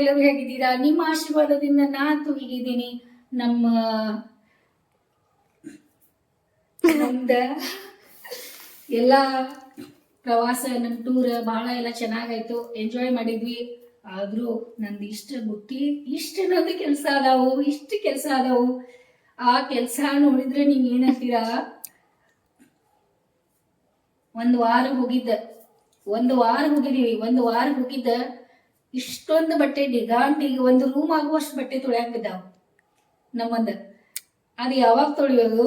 ಎಲ್ಲರೂ ಹೇಗಿದ್ದೀರಾ? ನಿಮ್ಮ ಆಶೀರ್ವಾದದಿಂದ ನಾ ಹೀಗಿದ್ದೀನಿ. ನಮ್ಮ ನಮ್ದ ಎಲ್ಲ ಪ್ರವಾಸ ನಮ್ಮ ಟೂರ್ ಬಹಳ ಎಲ್ಲ ಚೆನ್ನಾಗಾಯ್ತು. ಎಂಜಾಯ್ ಮಾಡಿದ್ವಿ. ಆದ್ರೂ ನಂದು ಇಷ್ಟ ಬುಟ್ಟಿ ಇಷ್ಟ ಅನ್ನೋದು ಕೆಲಸ ಅದಾವು, ಇಷ್ಟು ಕೆಲಸ ಅದಾವು. ಆ ಕೆಲಸ ನೋಡಿದ್ರೆ ನೀವ್ ಏನಂತೀರಾ ಒಂದು ವಾರ ಹೋಗಿದ್ದ, ಒಂದು ವಾರ ಹೋಗಿದೀವಿ ಒಂದು ವಾರ ಹೋಗಿದ್ದ. ಇಷ್ಟೊಂದು ಬಟ್ಟೆ ಡಿಗಾಂಟಿಗೆ ಒಂದು ರೂಮ್ ಆಗುವಷ್ಟು ಬಟ್ಟೆ ತೊಳ್ಯಾಕ ಬಿದ್ದಾವ ನಮ್ಮಂದ. ಅದು ಯಾವಾಗ ತೊಳೆಯೋದು,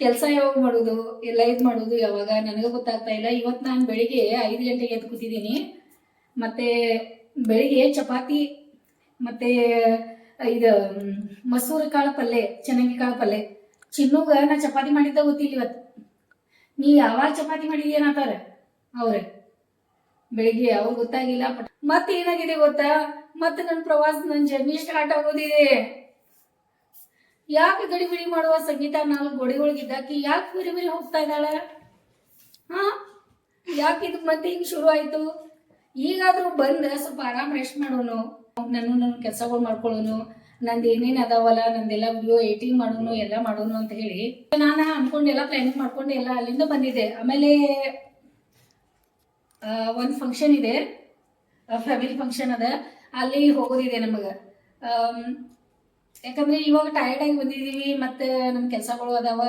ಕೆಲಸ ಯಾವಾಗ ಮಾಡೋದು, ಎಲ್ಲ ಇದು ಮಾಡೋದು ಯಾವಾಗ ನನಗೆ ಗೊತ್ತಾಗ್ತಾ ಇಲ್ಲ. ಇವತ್ತು ನಾನು ಬೆಳಿಗ್ಗೆ ಐದು ಗಂಟೆಗೆ ಎದ್ದು ಕೂತಿದ್ದೀನಿ. ಮತ್ತೆ ಬೆಳಿಗ್ಗೆ ಚಪಾತಿ, ಮತ್ತೆ ಇದು, ಮಸೂರ ಕಾಳು ಪಲ್ಯ ಚೆನ್ನಾಗಿ ಕಾಳು ಪಲ್ಯ ಚಿನ್ನುಗ ನಾ ಚಪಾತಿ ಮಾಡಿದ್ದ ಗೊತ್ತಿಲ್ಲ ಇವತ್ತು. ನೀ ಯಾವಾಗ ಚಪಾತಿ ಮಾಡಿದ್ಯೇನಂತಾರ ಅವ್ರೆ? ಬೆಳಿಗ್ಗೆ ಯಾವಾಗ ಗೊತ್ತಾಗಿಲ್ಲ ಮತ್ತೆ ಏನಾಗಿದೆ ಗೊತ್ತಾ? ಮತ್ತೆ ನನ್ನ ಪ್ರವಾಸ ನನ್ನ ಜರ್ನಿ ಸ್ಟಾರ್ಟ್ ಆಗೋದಿದೆ ಯಾಕೆ ಗಡಿಬಿಡಿ ಮಾಡುವ ಸಂಗೀತ? ನಾಲ್ಕು ಗೋಡೆಗಳಿಗಿದ್ದಾಕಿ. ಯಾಕೆ ಬೇರೆ ಬೇರೆ ಹೋಗ್ತಾ ಇದ್ದಾಳೆ? ಹಾ? ಯಾಕೆ ಇದು ಮತ್ತೆ ಹಿಂಗ್ ಶುರು ಆಯ್ತು? ಈಗಾದ್ರೂ ಬಂದ ಸ್ವಲ್ಪ ಆರಾಮ್ ರೆಸ್ಟ್ ಮಾಡೋನು. ನಾನು ನನ್ನ ಕೆಲಸಗಳು ಮಾಡ್ಕೊಳ್ಳೋನು. ನಂದು ಏನೇನು ಅದಾವಲ್ಲ, ನಂದೆಲ್ಲ ವಿಡಿಯೋ ಎಡಿಟಿಂಗ್ ಮಾಡೋನು, ಎಲ್ಲ ಮಾಡೋನು ಅಂತ ಹೇಳಿ. ನಾನು ಅನ್ಕೊಂಡು, ಎಲ್ಲ ಪ್ಲಾನಿಂಗ್ ಮಾಡ್ಕೊಂಡು, ಎಲ್ಲ ಅಲ್ಲಿಂದ ಬಂದಿದ್ದೆ. ಆಮೇಲೆ ಒಂದು ಫಂಕ್ಷನ್ ಇದೆ. ಫ್ಯಾಮಿಲಿ ಫಂಕ್ಷನ್ ಅದ. ಅಲ್ಲಿ ಹೋಗೋದಿದೆ ನಮಗೆ. ಯಾಕಂದ್ರೆ ಇವಾಗ ಟಯರ್ಡ್ ಆಗಿ ಬಂದಿದೀವಿ ಮತ್ತೆ ನಮ್ಮ ಕೆಲಸಗಳು ಅದಾವ,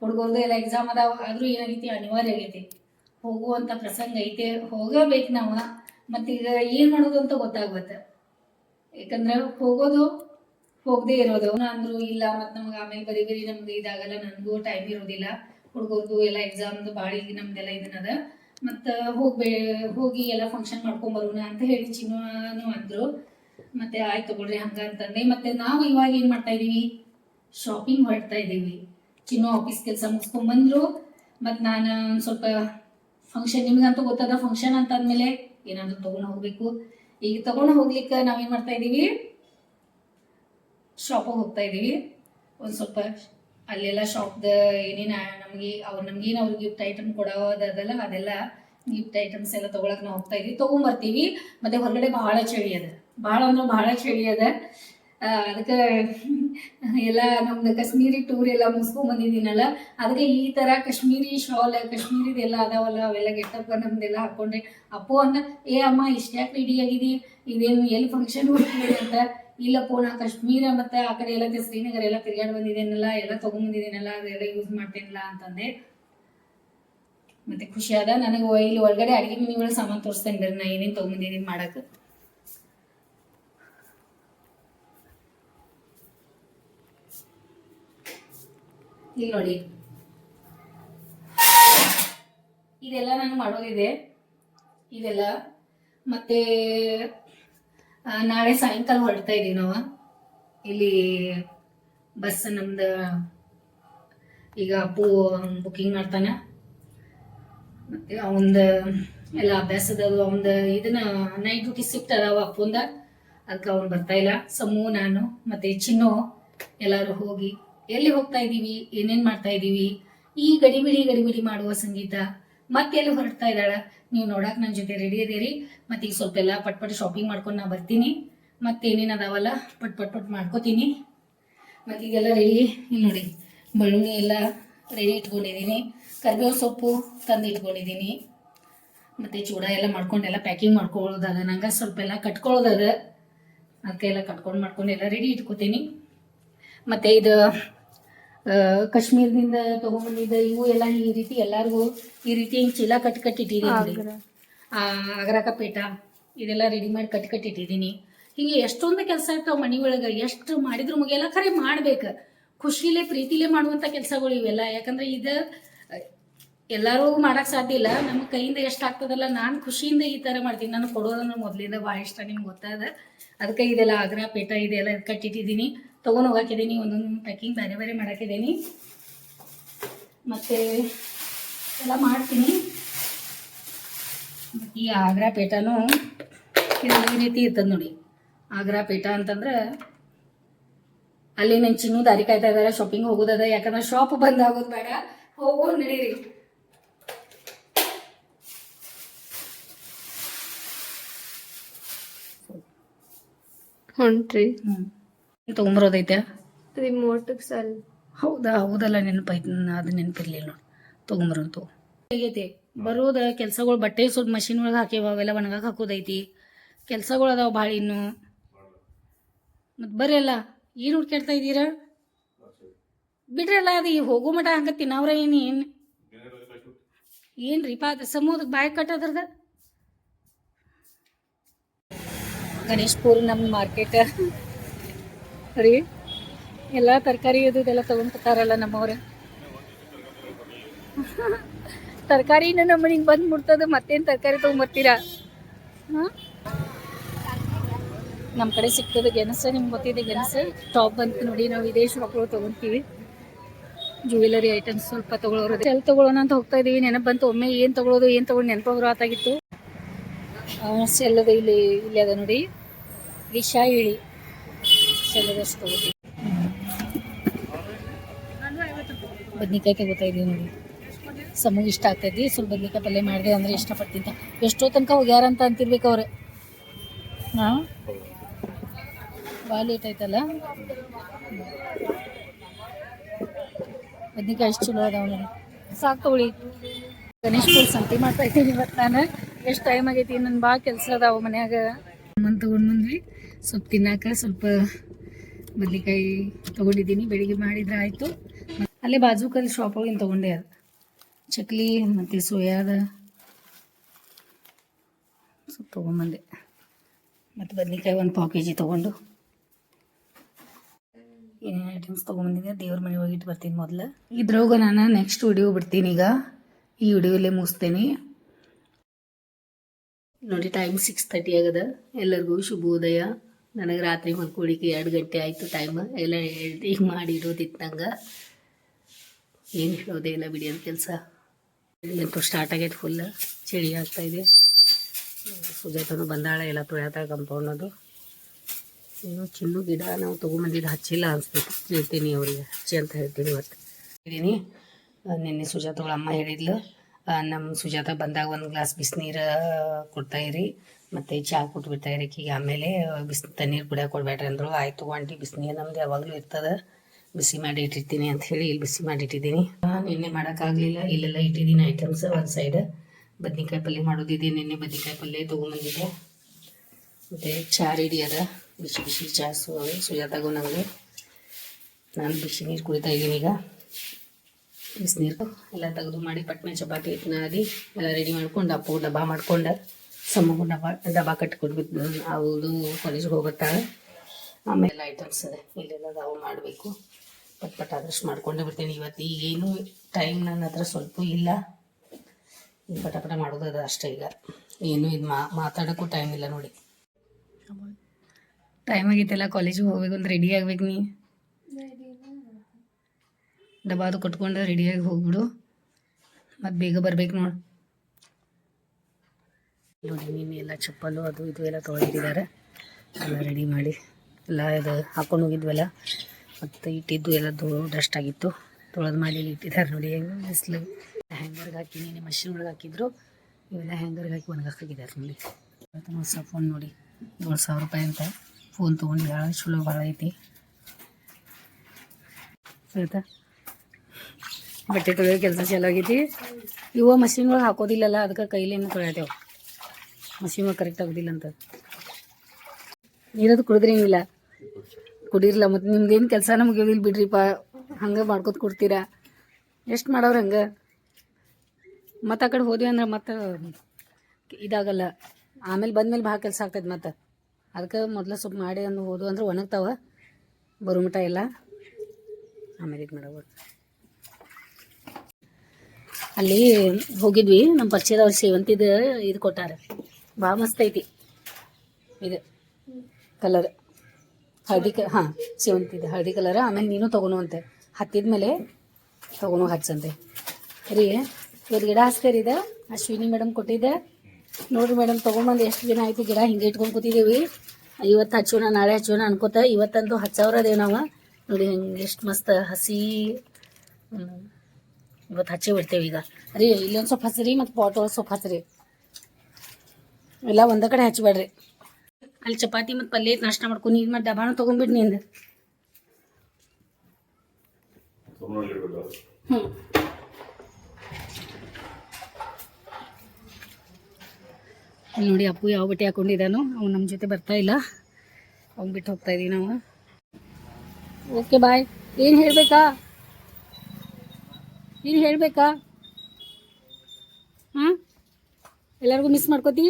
ಹುಡುಗರ್ದು ಎಲ್ಲ ಎಕ್ಸಾಮ್ ಅದಾವ, ಆದರೂ ಏನಾಗೈತಿ ಅನಿವಾರ್ಯ ಆಗೈತಿ. ಹೋಗುವಂಥ ಪ್ರಸಂಗ ಐತೆ, ಹೋಗಬೇಕು ನಾವು ಮತ್ತೀಗ ಏನು ಮಾಡೋದು ಅಂತ ಗೊತ್ತಾಗುತ್ತೆ ಯಾಕಂದ್ರೆ ಹೋಗೋದು, ಹೋಗದೆ ಇರೋದು. ಅಂದ್ರು ಇಲ್ಲ, ಮತ್ತೆ ನಮ್ಗೆ ಆಮೇಲೆ ಬರೀ ಬರೀ ನಮ್ಗೆ ಇದಾಗಲ್ಲ, ನನಗೂ ಟೈಮ್ ಇರೋದಿಲ್ಲ. ಹುಡುಗರ್ದು ಎಲ್ಲ ಎಕ್ಸಾಮ್ದು ಭಾಳ ಈಗ ನಮ್ದೆಲ್ಲ ಇದನ್ನದ ಮತ್ತು ಹೋಗ್ಬೇ ಹೋಗಿ ಎಲ್ಲ ಫಂಕ್ಷನ್ ಮಾಡ್ಕೊಂಬರೋಣ ಅಂತ ಹೇಳಿ ಚಿನ್ನ ಅಂದ್ರು. ಮತ್ತೆ ಆಯ್ತು ತಗೊಳ್ರಿ ಹಂಗ ಅಂತಂದೆ. ಮತ್ತೆ ನಾವು ಇವಾಗ ಏನ್ ಮಾಡ್ತಾ ಇದೀವಿ? ಶಾಪಿಂಗ್ ಹೊರಡ್ತಾ ಇದೀವಿ. ಚಿನ್ನೋ ಆಫೀಸ್ ಕೆಲಸ ಮುಗಿಸ್ಕೊಂಡ್ ಬಂದ್ರು. ಮತ್ ನಾನು ಒಂದ್ ಸ್ವಲ್ಪ ಫಂಕ್ಷನ್ ನಿಮ್ಗಂತೂ ಗೊತ್ತದ ಫಂಕ್ಷನ್ ಅಂತ ಅಂದ್ಮೇಲೆ ಏನಾದ್ರು ತಗೊಂಡು ಹೋಗ್ಬೇಕು. ಈಗ ತಗೊಂಡು ಹೋಗ್ಲಿಕ್ಕೆ ನಾವೇನ್ ಮಾಡ್ತಾ ಇದೀವಿ? ಶಾಪಿಗೆ ಹೋಗ್ತಾ ಇದೀವಿ. ಒಂದು ಸ್ವಲ್ಪ ಅಲ್ಲೆಲ್ಲ ಶಾಪ್ದ ಏನೇನ ನಮ್ಗೆ ಅವ್ರು ನಮ್ಗೇನು ಅವ್ರಿಗೆ ಗಿಫ್ಟ್ ಐಟಮ್ ಕೊಡೋದಲ್ಲ ಅದೆಲ್ಲ ಗಿಫ್ಟ್ ಐಟಮ್ಸ್ ಎಲ್ಲ ತಗೊಳಕ್ ನಾವು ಹೋಗ್ತಾ ಇದ್ವಿ. ತಗೊಂಬರ್ತೀವಿ. ಮತ್ತೆ ಹೊರಗಡೆ ಬಹಳ ಚಳಿ ಅದ. ಬಹಳ ಅಂದ್ರೆ ಬಹಳ ಚಳಿ ಅದ. ಅದಕ್ಕೆ ಎಲ್ಲ ನಮ್ದು ಕಾಶ್ಮೀರಿ ಟೂರ್ ಎಲ್ಲ ಮುಗಿಸ್ಕೊಂಡ್ ಬಂದಿದ್ದೀನಲ್ಲ, ಅದಕ್ಕೆ ಈ ತರ ಕಾಶ್ಮೀರಿ ಶಾಲ್ ಕಾಶ್ಮೀರಿದ ಎಲ್ಲ ಅದಾವಲ್ಲ, ಅವೆಲ್ಲ ಗೆಟಪ್ ನಮ್ದೆಲ್ಲ ಹಾಕೊಂಡೆ. ಅಪ್ಪು ಅಂದ, ಏ ಅಮ್ಮ, ಇಷ್ಟ್ಯಾಕೆ ರೆಡಿ ಆಗಿದಿ? ಇದೇನು, ಎಲ್ಲಿ ಫಂಕ್ಷನ್ ಅಂತ. ಇಲ್ಲಪ್ಪೋ ನಾನು ಕಾಶ್ಮೀರ ಮತ್ತೆ ಆ ಕಡೆ ಎಲ್ಲ ಶ್ರೀನಗರ ಎಲ್ಲ ತಿರ್ಗಾಡ್ ಬಂದಿದ್ದೇನಲ್ಲ, ಎಲ್ಲ ತಗೊಂಡ್ಬಂದಿದ್ದೀನಲ್ಲ ಅದೆಲ್ಲ ಯೂಸ್ ಮಾಡ್ತೇನಲ್ಲ ಅಂತಂದೆ. ಮತ್ತೆ ಖುಷಿ ಆದ ನನಗೆ ಇಲ್ಲಿ ಒಳಗಡೆ ಅಡಿಗೆ ಮನೆ ಒಳಗೆ ಸಾಮಾನು ತೋರಿಸ್ತೇನೆ ಬೇರೆ ನಾ ಏನೇನು ತಗೊಂಡ್ಬಂದಿದ್ದೀನಿ ಮಾಡಕ್ಕೆ. ಇಲ್ಲಿ ನೋಡಿ. ಇದೆಲ್ಲ ನಾನು ಮಾಡೋದಿದೆ. ಇದೆಲ್ಲ. ಮತ್ತೆ ನಾಳೆ ಸಾಯಂಕಾಲ ಹೊರಡ್ತಾ ಇದೀವಿ ನಾವು. ಇಲ್ಲಿ ಬಸ್ ನಮ್ದು ಈಗ ಅಪ್ಪು ಬುಕಿಂಗ್ ಮಾಡ್ತಾನೆ. ಮತ್ತೆ ಅವಂದ ಎಲ್ಲ ಅಭ್ಯಾಸದ ಅವಂದ ಇದನ್ನ ನೈಟ್ ಡ್ಯೂಟಿ ಶಿಫ್ಟ್ ಅದಾವ ಅಪ್ಪಂದ. ಅದಕ್ಕೆ ಅವ್ನು ಬರ್ತಾ ಇಲ್ಲ. ಸಮೂ, ನಾನು, ಮತ್ತೆ ಚಿನ್ನು ಎಲ್ಲರೂ ಹೋಗಿ ಎಲ್ಲಿ ಹೋಗ್ತಾ ಇದೀವಿ? ಏನೇನ್ ಮಾಡ್ತಾ ಇದೀವಿ? ಈ ಗಡಿಬಿಡಿ ಗಡಿಬಿಡಿ ಮಾಡುವ ಸಂಗೀತ. ಮತ್ತೆಲ್ಲಿ ಹೊರಡ್ತಾ ಇದ್ದಾಳ. ನೀವು ನೋಡಕ್ ನನ್ನ ಜೊತೆ ರೆಡಿ ಇದೀರಿ ಮತ್ತೆ ಈಗ ಸ್ವಲ್ಪ ಎಲ್ಲ ಪಟ್ ಪಟ್ ಶಾಪಿಂಗ್ ಮಾಡ್ಕೊಂಡು ನಾ ಬರ್ತೀನಿ. ಮತ್ತೇನೇನು ಅದಾವಲ್ಲ ಪಟ್ ಪಟ್ ಪಟ್ ಮಾಡ್ಕೋತೀನಿ. ಮತ್ತೆ ಈಗೆಲ್ಲ ರೆಡಿ ಇಲ್ಲಿ ನೋಡಿ ಬಳ್ಳುಳ್ಳಿ ಎಲ್ಲ ರೆಡಿ ಇಟ್ಕೊಂಡಿದ್ದೀನಿ ಕರಿಬೇವು ಸೊಪ್ಪು ತಂದು ಇಟ್ಕೊಂಡಿದ್ದೀನಿ ಮತ್ತು ಚೂಡ ಎಲ್ಲ ಮಾಡ್ಕೊಂಡೆಲ್ಲ ಪ್ಯಾಕಿಂಗ್ ಮಾಡ್ಕೊಳ್ಳೋದದ. ನಂಗೆ ಸ್ವಲ್ಪ ಎಲ್ಲ ಕಟ್ಕೊಳ್ಳೋದದ. ಅದಕ್ಕೆ ಎಲ್ಲ ಕಟ್ಕೊಂಡು ಮಾಡ್ಕೊಂಡು ಎಲ್ಲ ರೆಡಿ ಇಟ್ಕೋತೀನಿ. ಮತ್ತೆ ಇದು ಕಾಶ್ಮೀರದಿಂದ ತಗೊಂಡ್ಬಂದಿದ್ದ ಇವು ಎಲ್ಲ ಈ ರೀತಿ ಎಲ್ಲಾರ್ಗು ಈ ರೀತಿ ಹಿಂಗ್ ಚೀಲ ಕಟ್ ಕಟ್ಟಿಟ್ಟಿದ್ದೀನಿ ಆ ಅಗರಕ ಪೇಟ ಇದೆಲ್ಲ ರೆಡಿ ಮಾಡಿ ಕಟ್ ಕಟ್ಟಿಟ್ಟಿದ್ದೀನಿ ಹಿಂಗೆ ಎಷ್ಟೊಂದು ಕೆಲಸ ಇರ್ತಾವ ಮನಿ ಒಳಗೆ ಎಷ್ಟು ಮಾಡಿದ್ರು ಮುಗಿಯಲ್ಲ ಖರೆ ಮಾಡ್ಬೇಕು. ಖುಷಿಲೇ ಪ್ರೀತಿಲೇ ಮಾಡುವಂತ ಕೆಲಸಗಳು ಇವೆಲ್ಲ. ಯಾಕಂದ್ರೆ ಇದು ಎಲ್ಲರೂ ಮಾಡಕ್ ಸಾಧ್ಯ ಇಲ್ಲ. ನಮ್ಮ ಕೈಯಿಂದ ಎಷ್ಟು ಆಗ್ತದಲ್ಲ ನಾನು ಖುಷಿಯಿಂದ ಈ ತರ ಮಾಡ್ತೀನಿ. ನಾನು ಕೊಡೋದಂದ್ರೆ ಮೊದಲಿಂದ ಭಾಳ ಇಷ್ಟ ನಿಮ್ಗೆ ಗೊತ್ತಾದ. ಅದಕ್ಕೆ ಇದೆಲ್ಲ ಆಗ್ರಾ ಪೇಟ ಇದೆಲ್ಲ ಕಟ್ಟಿಟ್ಟಿದ್ದೀನಿ ತೊಗೊಂಡು ಹೋಗಾಕಿದ್ದೀನಿ ಒಂದೊಂದು ಪ್ಯಾಕಿಂಗ್ ಬೇರೆ ಬೇರೆ ಮಾಡಾಕಿದ್ದೀನಿ ಮತ್ತೆ ಎಲ್ಲ ಮಾಡ್ತೀನಿ. ಈ ಆಗ್ರಾ ಪೇಟನೂ ಈ ರೀತಿ ಇರ್ತದೆ ನೋಡಿ. ಆಗ್ರಾ ಪೇಟ ಅಂತಂದ್ರೆ ಅಲ್ಲಿ ನನ್ನ ಚಿನ್ನು ದಾರಿ ಕಾಯ್ತಾ ಇದ್ದಾರೆ ಶಾಪಿಂಗ್ ಹೋಗೋದದ. ಯಾಕಂದ್ರೆ ಶಾಪ್ ಬಂದ್ ಆಗೋದು ಬೇಡ ಹೋಗೋ ನಡೀರಿ. ಹೊಂಟ್ರಿ. ಹ್ಞೂ ತೊಗೊಂಬರೋದೈತೆ? ರಿಮೋಟ್ ಸಲ್ ಹೌದಾ? ಹೌದಲ್ಲ ನೆನಪೈತಿ ಅದು ನೆನಪಿರ್ಲಿಲ್ಲ ನೋಡಿ. ತಗೊಂಬರಂತು ಹೇಗೈತಿ? ಬರೋದ ಕೆಲಸಗಳು ಬಟ್ಟೆ ಸ್ವಲ್ಪ ಮಷಿನ್ ಒಳಗೆ ಹಾಕಿವ ಅವೆಲ್ಲ ಒಣಗಾಕ ಹಾಕೋದೈತಿ. ಕೆಲಸಗಳು ಅದಾವ ಭಾಳ ಇನ್ನು. ಮತ್ತು ಬರ್ರಿ ಅಲ್ಲ ಏನು ಹುಡ್ಕಾಡ್ತಾ ಇದ್ದೀರಾ? ಬಿಡ್ರಲ್ಲ ಅದು ಈ ಹೋಗೋ ಮಟ ಹಂಗೆ ತಿನ್ನವ್ರ ಏನು ಏನು? ಏನ್ರಿ ಪಾ ಅದು ಸಮೂಹದ ಬಾಯಿ ಕಟ್ಟದ್ರದ ಗಣೇಶ್ ಪೂರ್ ನಮ್ಮ ಮಾರ್ಕೆಟ್ ರೀ. ಎಲ್ಲ ತರಕಾರಿ ಇದೆಲ್ಲ ತಗೊಂಡ್ತಾರಲ್ಲ ನಮ್ಮವ್ರ. ತರಕಾರಿನ ನಮ್ಮ ಮನೆಗೆ ಬಂದು ಮುಡ್ತದ ಮತ್ತೇನು ತರಕಾರಿ ತೊಗೊಂಬರ್ತೀರಾ? ಹಾಂ? ನಮ್ಮ ಕಡೆ ಸಿಗ್ತದೆ ಗೆಣಸ, ನಿಮ್ಗೆ ಗೊತ್ತಿದೆ ಗೆಣಸ? ಟಾಪ್ ಬಂತು ನೋಡಿ, ನಾವು ಇದೇ ಶಾಪ್ಗಳು ತೊಗೊತೀವಿ. ಜುವೆಲರಿ ಐಟಮ್ಸ್ ಸ್ವಲ್ಪ ತೊಗೊಳೋರು. ಎಲ್ಲಿ ತೊಗೊಳೋಣ ಅಂತ ಹೋಗ್ತಾ ಇದೀವಿ, ನೆನಪು ಬಂತು, ಒಮ್ಮೆ ಏನು ತೊಗೊಳೋದು, ಏನು ತೊಗೊಂಡು ನೆನಪೋಗ್ರು ಆತಾಗಿತ್ತು ಸೆಲ್ಲದ ಇಲ್ಲಿ ಇಲ್ಲಿ ಅದ ನೋಡಿ. ವಿಷ ಇಳಿ. ತೊಗೋತೀವಿ ಬದ್ನಿಕಾಯಿ ತಗೋತಾ ಇದೀವಿ ನೋಡಿ. ಸಮೂಹ ಇಷ್ಟ ಆಗ್ತೈತಿ ಸ್ವಲ್ಪ ಬದ್ನಿಕಾಯಿ ಪಲ್ಯ ಮಾಡಿದೆ ಅಂದ್ರೆ ಇಷ್ಟಪಡ್ತೀನಿ ಎಷ್ಟೋ ತನಕ ಹೋಗ್ಯಾರ ಅಂತ ಅಂತಿರ್ಬೇಕು ಅವ್ರೆ. ಹಾಂ? ಭಾಳ ಲೇಟ್ ಆಯ್ತಲ್ಲ? ಬದ್ನಿಕಾಯಿ ಎಷ್ಟು ಚಲೋ ಅದಾವ ನೋಡಿ. ಸಾಕು ತಗೊಳ್ಳಿ. ಗಣೇಶ್ ಪೂಲ್ ಸಂತಿ ಮಾಡ್ತಾ ಇದ್ದೀನಿ ಇವತ್ತು ನಾನು. ಎಷ್ಟು ಟೈಮ್ ಆಗೈತಿ? ನನ್ನ ಭಾಳ ಕೆಲಸ ಅದಾವ ಮನ್ಯಾಗ. ಮನ್ ತೊಗೊಂಡು ಬಂದ್ವಿ. ಸ್ವಲ್ಪ ತಿನ್ನಾಕ ಸ್ವಲ್ಪ ಬದ್ನಿಕಾಯಿ ತೊಗೊಂಡಿದ್ದೀನಿ, ಬೆಳಿಗ್ಗೆ ಮಾಡಿದ್ರೆ ಆಯಿತು. ಅಲ್ಲೇ ಬಾಜುಕಲ್ಲಿ ಶಾಪ್ ಒಳಗಿನ ತೊಗೊಂಡೆ ಅದು ಚಕ್ಲಿ, ಮತ್ತು ಸೋಯಾದ. ಸ್ವಲ್ಪ ತೊಗೊಂಬಂದೆ. ಮತ್ತು ಬದ್ನಿಕಾಯಿ ಒಂದು ಪಾವು ಕೆ ಜಿ ತೊಗೊಂಡು. ಏನೇನು ಐಟಮ್ಸ್ ತೊಗೊಂಬಂದಿದ್ದೆ ದೇವ್ರ ಮನೆ ಹೋಗಿಟ್ಟು ಬರ್ತೀನಿ ಮೊದಲು. ಇದ್ರೊಳಗೆ ನಾನು ನೆಕ್ಸ್ಟ್ ವಿಡಿಯೋ ಬಿಡ್ತೀನಿ ಈಗ. ಈ ವಿಡಿಯೋಲ್ಲೇ ಮುಗಿಸ್ತೇನೆ. ನೋಡಿ ಟೈಮ್ ಸಿಕ್ಸ್ ತರ್ಟಿ ಆಗದ. ಎಲ್ಲರಿಗೂ ಶುಭೋದಯ. ನನಗೆ ರಾತ್ರಿ ಮಲ್ಕೊಳಿಕ್ಕೆ ಎರಡು ಗಂಟೆ ಆಯಿತು ಟೈಮ್ ಎಲ್ಲ ಈಗ ಮಾಡಿರೋದಿತ್ತು ನಂಗೆ ಏನು ಹೇಳೋದೇ ಇಲ್ಲ ಬಿಡಿ ಅಂತ ಕೆಲಸ. ಸ್ಟಾರ್ಟ್ ಆಗೈತೆ ಫುಲ್ ಚಳಿ ಆಗ್ತಾಯಿದೆ ಸುಜಾತನು ಬಂದಾಳ, ಎಲ್ಲ ತೊಳ್ಯಾತ ಕಂಪೌಂಡ್ ಅದು. ಇನ್ನು ಚಿನ್ನು ಗಿಡ ನಾವು ತೊಗೊಂಬಂದಿದ್ದು ಹಚ್ಚಿಲ್ಲ ಅನಿಸ್ಬೇಕು ಹೇಳ್ತೀನಿ ಅವರಿಗೆ, ಹಚ್ಚಿ ಅಂತ ಹೇಳ್ತೀನಿ ಇವತ್ತು. ಹೇಳಿನಿ ನಿನ್ನೆ ಸುಜಾತಗಳ ಅಮ್ಮ ಹೇಳಿದ್ಲು. ನಮ್ಮ ಸುಜಾತ ಬಂದಾಗ ಒಂದು ಗ್ಲಾಸ್ ಬಿಸಿನೀರು ಕೊಡ್ತಾಯಿರಿ ಮತ್ತು ಚಹಾ ಕೊಟ್ಬಿಡ್ತಾ ಇರಿ, ಈಗ ಆಮೇಲೆ ಬಿಸಿ ತಣ್ಣೀರು ಕುಡಿಯೋಕೆ ಕೊಡ್ಬೇಡ್ರಿ ಅಂದರು. ಆಯಿತು ಆಂಟಿ, ಬಿಸಿನೀರು ನಮ್ದು ಯಾವಾಗಲೂ ಇರ್ತದೆ. ಬಿಸಿ ಮಾಡಿ ಇಟ್ಟಿರ್ತೀನಿ ಅಂತ ಹೇಳಿ ಇಲ್ಲಿ ಬಿಸಿ ಮಾಡಿ ಇಟ್ಟಿದ್ದೀನಿ. ನಾನು ನಿನ್ನೆ ಮಾಡೋಕ್ಕಾಗಲಿಲ್ಲ ಇಲ್ಲೆಲ್ಲ ಇಟ್ಟಿದ್ದೀನಿ ಐಟಮ್ಸ್ ಒಂದು ಸೈಡ್. ಬದ್ನಿಕಾಯಿ ಪಲ್ಯ ಮಾಡೋದಿದೆ ನಿನ್ನೆ ಬದ್ನಿಕಾಯಿ ಪಲ್ಯ ತೊಗೊಂಬಂದಿದ್ದೆ. ಮತ್ತು ಚಹಾ ರೆಡಿ ಅದ. ಬಿಸಿ ಬಿಸಿ ಚಾ ಸು ಸುಜಾತಾಗೂ ನಮಗೆ ನಾನು ಬಿಸಿ ನೀರು ಕುಡಿತಾ ಇದ್ದೀನಿ ಈಗ. ಬಿಸಿನೀರು ಎಲ್ಲ ತೆಗೆದು ಮಾಡಿ, ಪಟ್ನೆ ಚಪಾತಿ ಹಿಟ್ಟು ನಾದಿ ಎಲ್ಲ ರೆಡಿ ಮಾಡ್ಕೊಂಡು, ಅಪ್ಪು ಡಬ್ಬ ಮಾಡ್ಕೊಂಡು. ಸಮ್ಮಗೂ ಡಬಾ ಡಬ್ಬ ಕಟ್ಕೊಡ್ಬೇಕು ಅವಳು ಕಾಲೇಜಿಗೆ ಹೋಗುತ್ತಾಳೆ. ಆಮೇಲೆ ಐಟಮ್ಸ್ ಇದೆ ಇಲ್ಲೆಲ್ಲ ಅವು ಮಾಡಬೇಕು. ಪಟ್ ಪಟ್ ಆದಷ್ಟು ಮಾಡ್ಕೊಂಡೇ ಬಿಡ್ತೀನಿ ಇವತ್ತು ಈಗೇನು ಟೈಮ್ ನನ್ನ ಹತ್ರ ಸ್ವಲ್ಪ ಇಲ್ಲ. ಪಟ ಪಟ ಮಾಡೋದು ಅಷ್ಟೇ ಈಗ. ಏನು ಇದು ಮಾ ಮಾತಾಡೋಕ್ಕೂ ಟೈಮ್ ಇಲ್ಲ ನೋಡಿ. ಟೈಮ್ ಆಗಿತ್ತಲ್ಲ ಕಾಲೇಜಿಗೆ ಹೋಗ್ಬೇಕು ಅಂದ್ರೆ ರೆಡಿ ಆಗ್ಬೇಕು ನೀ? ಡಬಾದು ಕಟ್ಕೊಂಡು ರೆಡಿಯಾಗಿ ಹೋಗ್ಬಿಡು. ಮತ್ತು ಬೇಗ ಬರ್ಬೇಕು ನೋಡು. ನೋಡಿ ನಿನ್ನೆ ಎಲ್ಲ ಚಪ್ಪಲು ಅದು ಇದು ಎಲ್ಲ ತೊಗೊಂಡಿದ್ದಾರೆ ಎಲ್ಲ ರೆಡಿ ಮಾಡಿ, ಎಲ್ಲ ಇದು ಹಾಕೊಂಡು ಹೋಗಿದ್ವಲ್ಲ, ಮತ್ತು ಇಟ್ಟಿದ್ದು ಎಲ್ಲ ಡಸ್ಟ್ ಆಗಿತ್ತು. ತೊಳೆದು ಮಾಡಿ ಇಟ್ಟಿದ್ದಾರೆ ನೋಡಿ, ಹೆಂಗೆ ಬಿಸಿಲು. ಹ್ಯಾಂಗರ್ಗೆ ಹಾಕಿ ನಿನ್ನೆ ಮಷಿನ್ ಒಳಗೆ ಹಾಕಿದ್ರು, ಇವೆಲ್ಲ ಹ್ಯಾಂಗರ್ಗೆ ಹಾಕಿ ಒಣಗಾಕಿದ್ದಾರೆ ನೋಡಿ. ಹೊಸ ಫೋನ್ ನೋಡಿ ಏಳು ಸಾವಿರ ರೂಪಾಯಿ ಅಂತ. ಫೋನ್ ತೊಗೊಂಡು ಭಾಳ ಚಲೋ ಭಾಳ ಐತಿ. ಬಟ್ಟೆ ತೊಳೆಯೋ ಕೆಲಸ ಚಲೋ ಆಗೈತಿ ಇವ ಮಷಿನ್ ಒಳಗೆ ಹಾಕೋದಿಲ್ಲಲ್ಲ, ಅದಕ್ಕೆ ಕೈಲೇನು ತೊಳೆಯತ್ತೇವೆ ಒಳಗೆ ಕರೆಕ್ಟ್ ಆಗುದಿಲ್ಲ ಅಂತ. ನೀರದು ಕುಡಿದ್ರಂಗಿಲ್ಲ ಕುಡಿರಲ್ಲ ಮತ್ತು ನಿಮ್ದೇನು ಕೆಲಸ ನಮ್ಗೆ ಇಲ್ಲ ಬಿಡ್ರಿಪ್ಪ. ಹಂಗೆ ಮಾಡ್ಕೊತ ಕೊಡ್ತೀರಾ? ಎಷ್ಟು ಮಾಡೋರು ಹಂಗೆ? ಮತ್ತು ಆ ಕಡೆ ಹೋದ್ವಿ ಅಂದ್ರೆ ಮತ್ತೆ ಇದಾಗಲ್ಲ. ಆಮೇಲೆ ಬಂದ್ಮೇಲೆ ಭಾಳ ಕೆಲಸ ಆಗ್ತೈತೆ ಮತ್ತೆ. ಅದಕ್ಕೆ ಮೊದಲು ಸ್ವಲ್ಪ ಮಾಡಿ ಅಂದು ಹೋದು ಅಂದ್ರೆ ಒಣಗ್ತಾವ. ಬರುಮಟ ಎಲ್ಲ. ಆಮೇಲೆ ಇದು ಮಾಡಬೋದು ಅಲ್ಲಿ ಹೋಗಿದ್ವಿ. ನಮ್ಮ ಪರಿಚಯದವ್ರು ಸೇವಂತಿದ ಇದು ಕೊಟ್ಟಾರ. ಭಾಳ ಮಸ್ತ್ ಐತಿ ಇದು ಕಲರ್ ಹಳದಿ ಕ ಹಾಂ ಸೇವಂತಿದು ಹಳದಿ ಕಲರ್ ಆಮೇಲೆ ನೀನು ತೊಗೊಳು ಅಂತೆ ಹತ್ತಿದ ಮೇಲೆ ತೊಗೊಳು ಹಚ್ಚಂತೆ ರೀ, ಇವತ್ತು ಗಿಡ ಹಚ್ತೀರಿ ಇದು? ಅಶ್ವಿನಿ ಮೇಡಮ್ ಕೊಟ್ಟಿದ್ದೆ. ನೋಡ್ರಿ ಮೇಡಮ್ ತೊಗೊಂಬಂದು ಎಷ್ಟು ದಿನ ಆಯ್ತು ಗಿಡ ಹಿಂಗೆ ಇಟ್ಕೊಂಡು ಕೂತಿದ್ದೀವಿ ಇವತ್ತು ಹಚ್ಚೋಣ, ನಾಳೆ ಹಚ್ಚೋಣ ಅನ್ಕೋತ ಇವತ್ತಂತೂ ಹಚ್ಚವ್ರದೇವು ನಾವು. ನೋಡಿ ಹಿಂಗೆ ಎಷ್ಟು ಮಸ್ತ್ ಹಸಿ. ಇವತ್ತು ಹಚ್ಚಿ ಬಿಡ್ತೇವೆ ಈಗ. ರೀ, ಇಲ್ಲೊಂದು ಸ್ವಲ್ಪ ಹಸಿರಿ ಮತ್ತು ಪಾಟ್ ಒಳಗೆ ಸ್ವಲ್ಪ ಹಚ್ಚಿರಿ ಎಲ್ಲ ಒಂದೇ ಕಡೆ ಹಚ್ಚಬೇಡ್ರಿ ಅಲ್ಲಿ ಚಪಾತಿ ಮತ್ತು ಪಲ್ಯ ನಾಷ್ಟ ಮಾಡ್ಕೊ, ನೀನು ಮತ್ತೆ ಡಬಾನು ತೊಗೊಂಬಿಡ್ ನಿಂದು ಹ್ಞೂ ನೋಡಿ ಅಪ್ಪು ಯಾವ ಬಟ್ಟೆ ಹಾಕೊಂಡಿದ್ದಾನೋ, ಅವ್ನು ನಮ್ಮ ಜೊತೆ ಬರ್ತಾ ಇಲ್ಲ. ಅವ್ನು ಬಿಟ್ಟು ಹೋಗ್ತಾ ಇದೀವಿ ನಾವು ಓಕೆ ಬಾಯ್ ಏನು ಹೇಳಬೇಕಾ? ಏನು ಹೇಳಬೇಕಾ? ಹಾಂ ಎಲ್ಲರಿಗೂ ಮಿಸ್ ಮಾಡ್ಕೋತಿ?